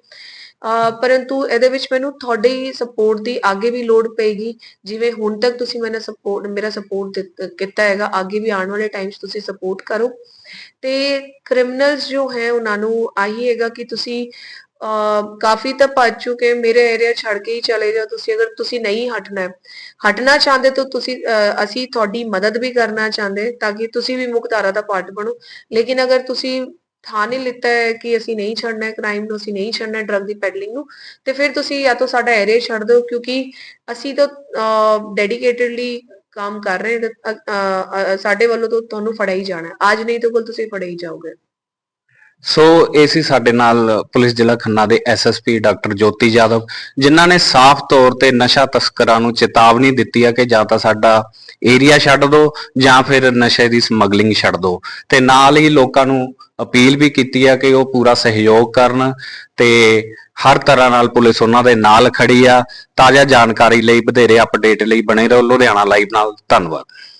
ਪਰੰਤੂ ਇਹਦੇ ਵਿੱਚ ਮੈਨੂੰ ਤੁਹਾਡੀ ਸਪੋਰਟ ਦੀ ਅੱਗੇ ਵੀ ਲੋੜ ਪਏਗੀ। ਜਿਵੇਂ ਹੁਣ ਤੱਕ ਤੁਸੀਂ ਮੈਨੂੰ ਸਪੋਰਟ ਮੇਰਾ ਸਪੋਰਟ ਕੀਤਾ ਹੈਗਾ, ਅੱਗੇ ਵੀ ਆਉਣ ਵਾਲੇ ਟਾਈਮਸ ਤੁਸੀਂ ਸਪੋਰਟ ਕਰੋ। ਤੇ ਕ੍ਰਿਮੀਨਲਸ ਜੋ ਹੈ ਉਹਨਾਂ ਨੂੰ ਆਹੀ ਹੈਗਾ ਕਿ ਤੁਸੀਂ ਕਾਫੀ ਤਾਂ ਭੱਜ ਚੁੱਕੇ ਮੇਰੇ ਏਰੀਆ ਛੱਡ ਕੇ ਹੀ ਚਲੇ ਜਾਓ। ਤੁਸੀਂ ਅਗਰ ਤੁਸੀਂ ਨਹੀਂ ਹਟਣਾ ਹਟਣਾ ਚਾਹੁੰਦੇ ਤਾਂ ਤੁਸੀਂ ਅਸੀਂ ਤੁਹਾਡੀ ਮਦਦ ਵੀ ਕਰਨਾ ਚਾਹੁੰਦੇ ਤਾਂ ਕਿ ਤੁਸੀਂ ਵੀ ਮੁਕਤਾਰਾ ਦਾ ਪਾਰਟ ਬਣੋ। ਲੇਕਿਨ ਅਗਰ ਤੁਸੀਂ ਥਾਂ ਨਹੀਂ ਲਿੱਤਾ ਹੈ ਕਿ ਅਸੀਂ ਨਹੀਂ ਛੱਡਣਾ ਹੈ ਕ੍ਰਾਈਮ ਨੂੰ ਅਸੀਂ ਨਹੀਂ ਛੱਡਣਾ ਡਰਗ ਦੀ ਪੈਡਲਿੰਗ ਨੂੰ। ਤੇ ਫਿਰ ਤੁਸੀਂ ਜਾਂ ਤਾਂ ਸਾਡਾ ਏਰੀਆ ਛੱਡ ਦਿਓ, ਕਿਉਂਕਿ ਅਸੀਂ ਤਾਂ ਡੈਡੀਕੇਟਿਡਲੀ ਕੰਮ ਕਰ ਰਹੇ ਹਾਂ ਸਾਡੇ ਵੱਲੋਂ ਤਾਂ ਤੁਹਾਨੂੰ ਫੜਿਆ ਹੀ। ਜਾਣਾ ਅੱਜ ਨਹੀਂ ਤਾਂ ਕੱਲ ਤੁਸੀਂ ਫੜੇ ਹੀ ਜਾਓਗੇ। ਸੋ ਇਹ ਸਾਡੇ ਨਾਲ ਪੁਲਿਸ ਜ਼ਿਲ੍ਹਾ ਖੰਨਾ ਦੇ ਐਸਐਸਪੀ ਡਾਕਟਰ ਜੋਤੀ ਜਾਦਵ ਜਿਨ੍ਹਾਂ ਨੇ ਸਾਫ਼ ਤੌਰ ਤੇ ਨਸ਼ਾ ਤਸਕਰਾਂ ਨੂੰ ਚੇਤਾਵਨੀ ਦਿੱਤੀ ਹੈ ਕਿ ਜਾਂ ਤਾਂ ਸਾਡਾ ਏਰੀਆ ਛੱਡ ਦਿਓ ਜਾਂ ਫਿਰ ਨਸ਼ੇ ਦੀ ਸਮਗਲਿੰਗ ਛੱਡ ਦਿਓ। ਤੇ ਨਾਲ ਹੀ ਲੋਕਾਂ ਨੂੰ ਅਪੀਲ ਵੀ ਕੀਤੀ ਹੈ ਕਿ ਉਹ ਪੂਰਾ ਸਹਿਯੋਗ ਕਰਨ ਤੇ ਹਰ ਤਰ੍ਹਾਂ ਨਾਲ ਪੁਲਿਸ ਉਹਨਾਂ ਦੇ ਨਾਲ ਖੜੀ ਆ। ਤਾਜ਼ਾ ਜਾਣਕਾਰੀ ਲਈ ਵਧੇਰੇ ਅਪਡੇਟ ਲਈ ਬਣੇ ਰਹੋ। ਲੁਧਿਆਣਾ ਲਾਈਵ ਨਾਲ ਧੰਨਵਾਦ।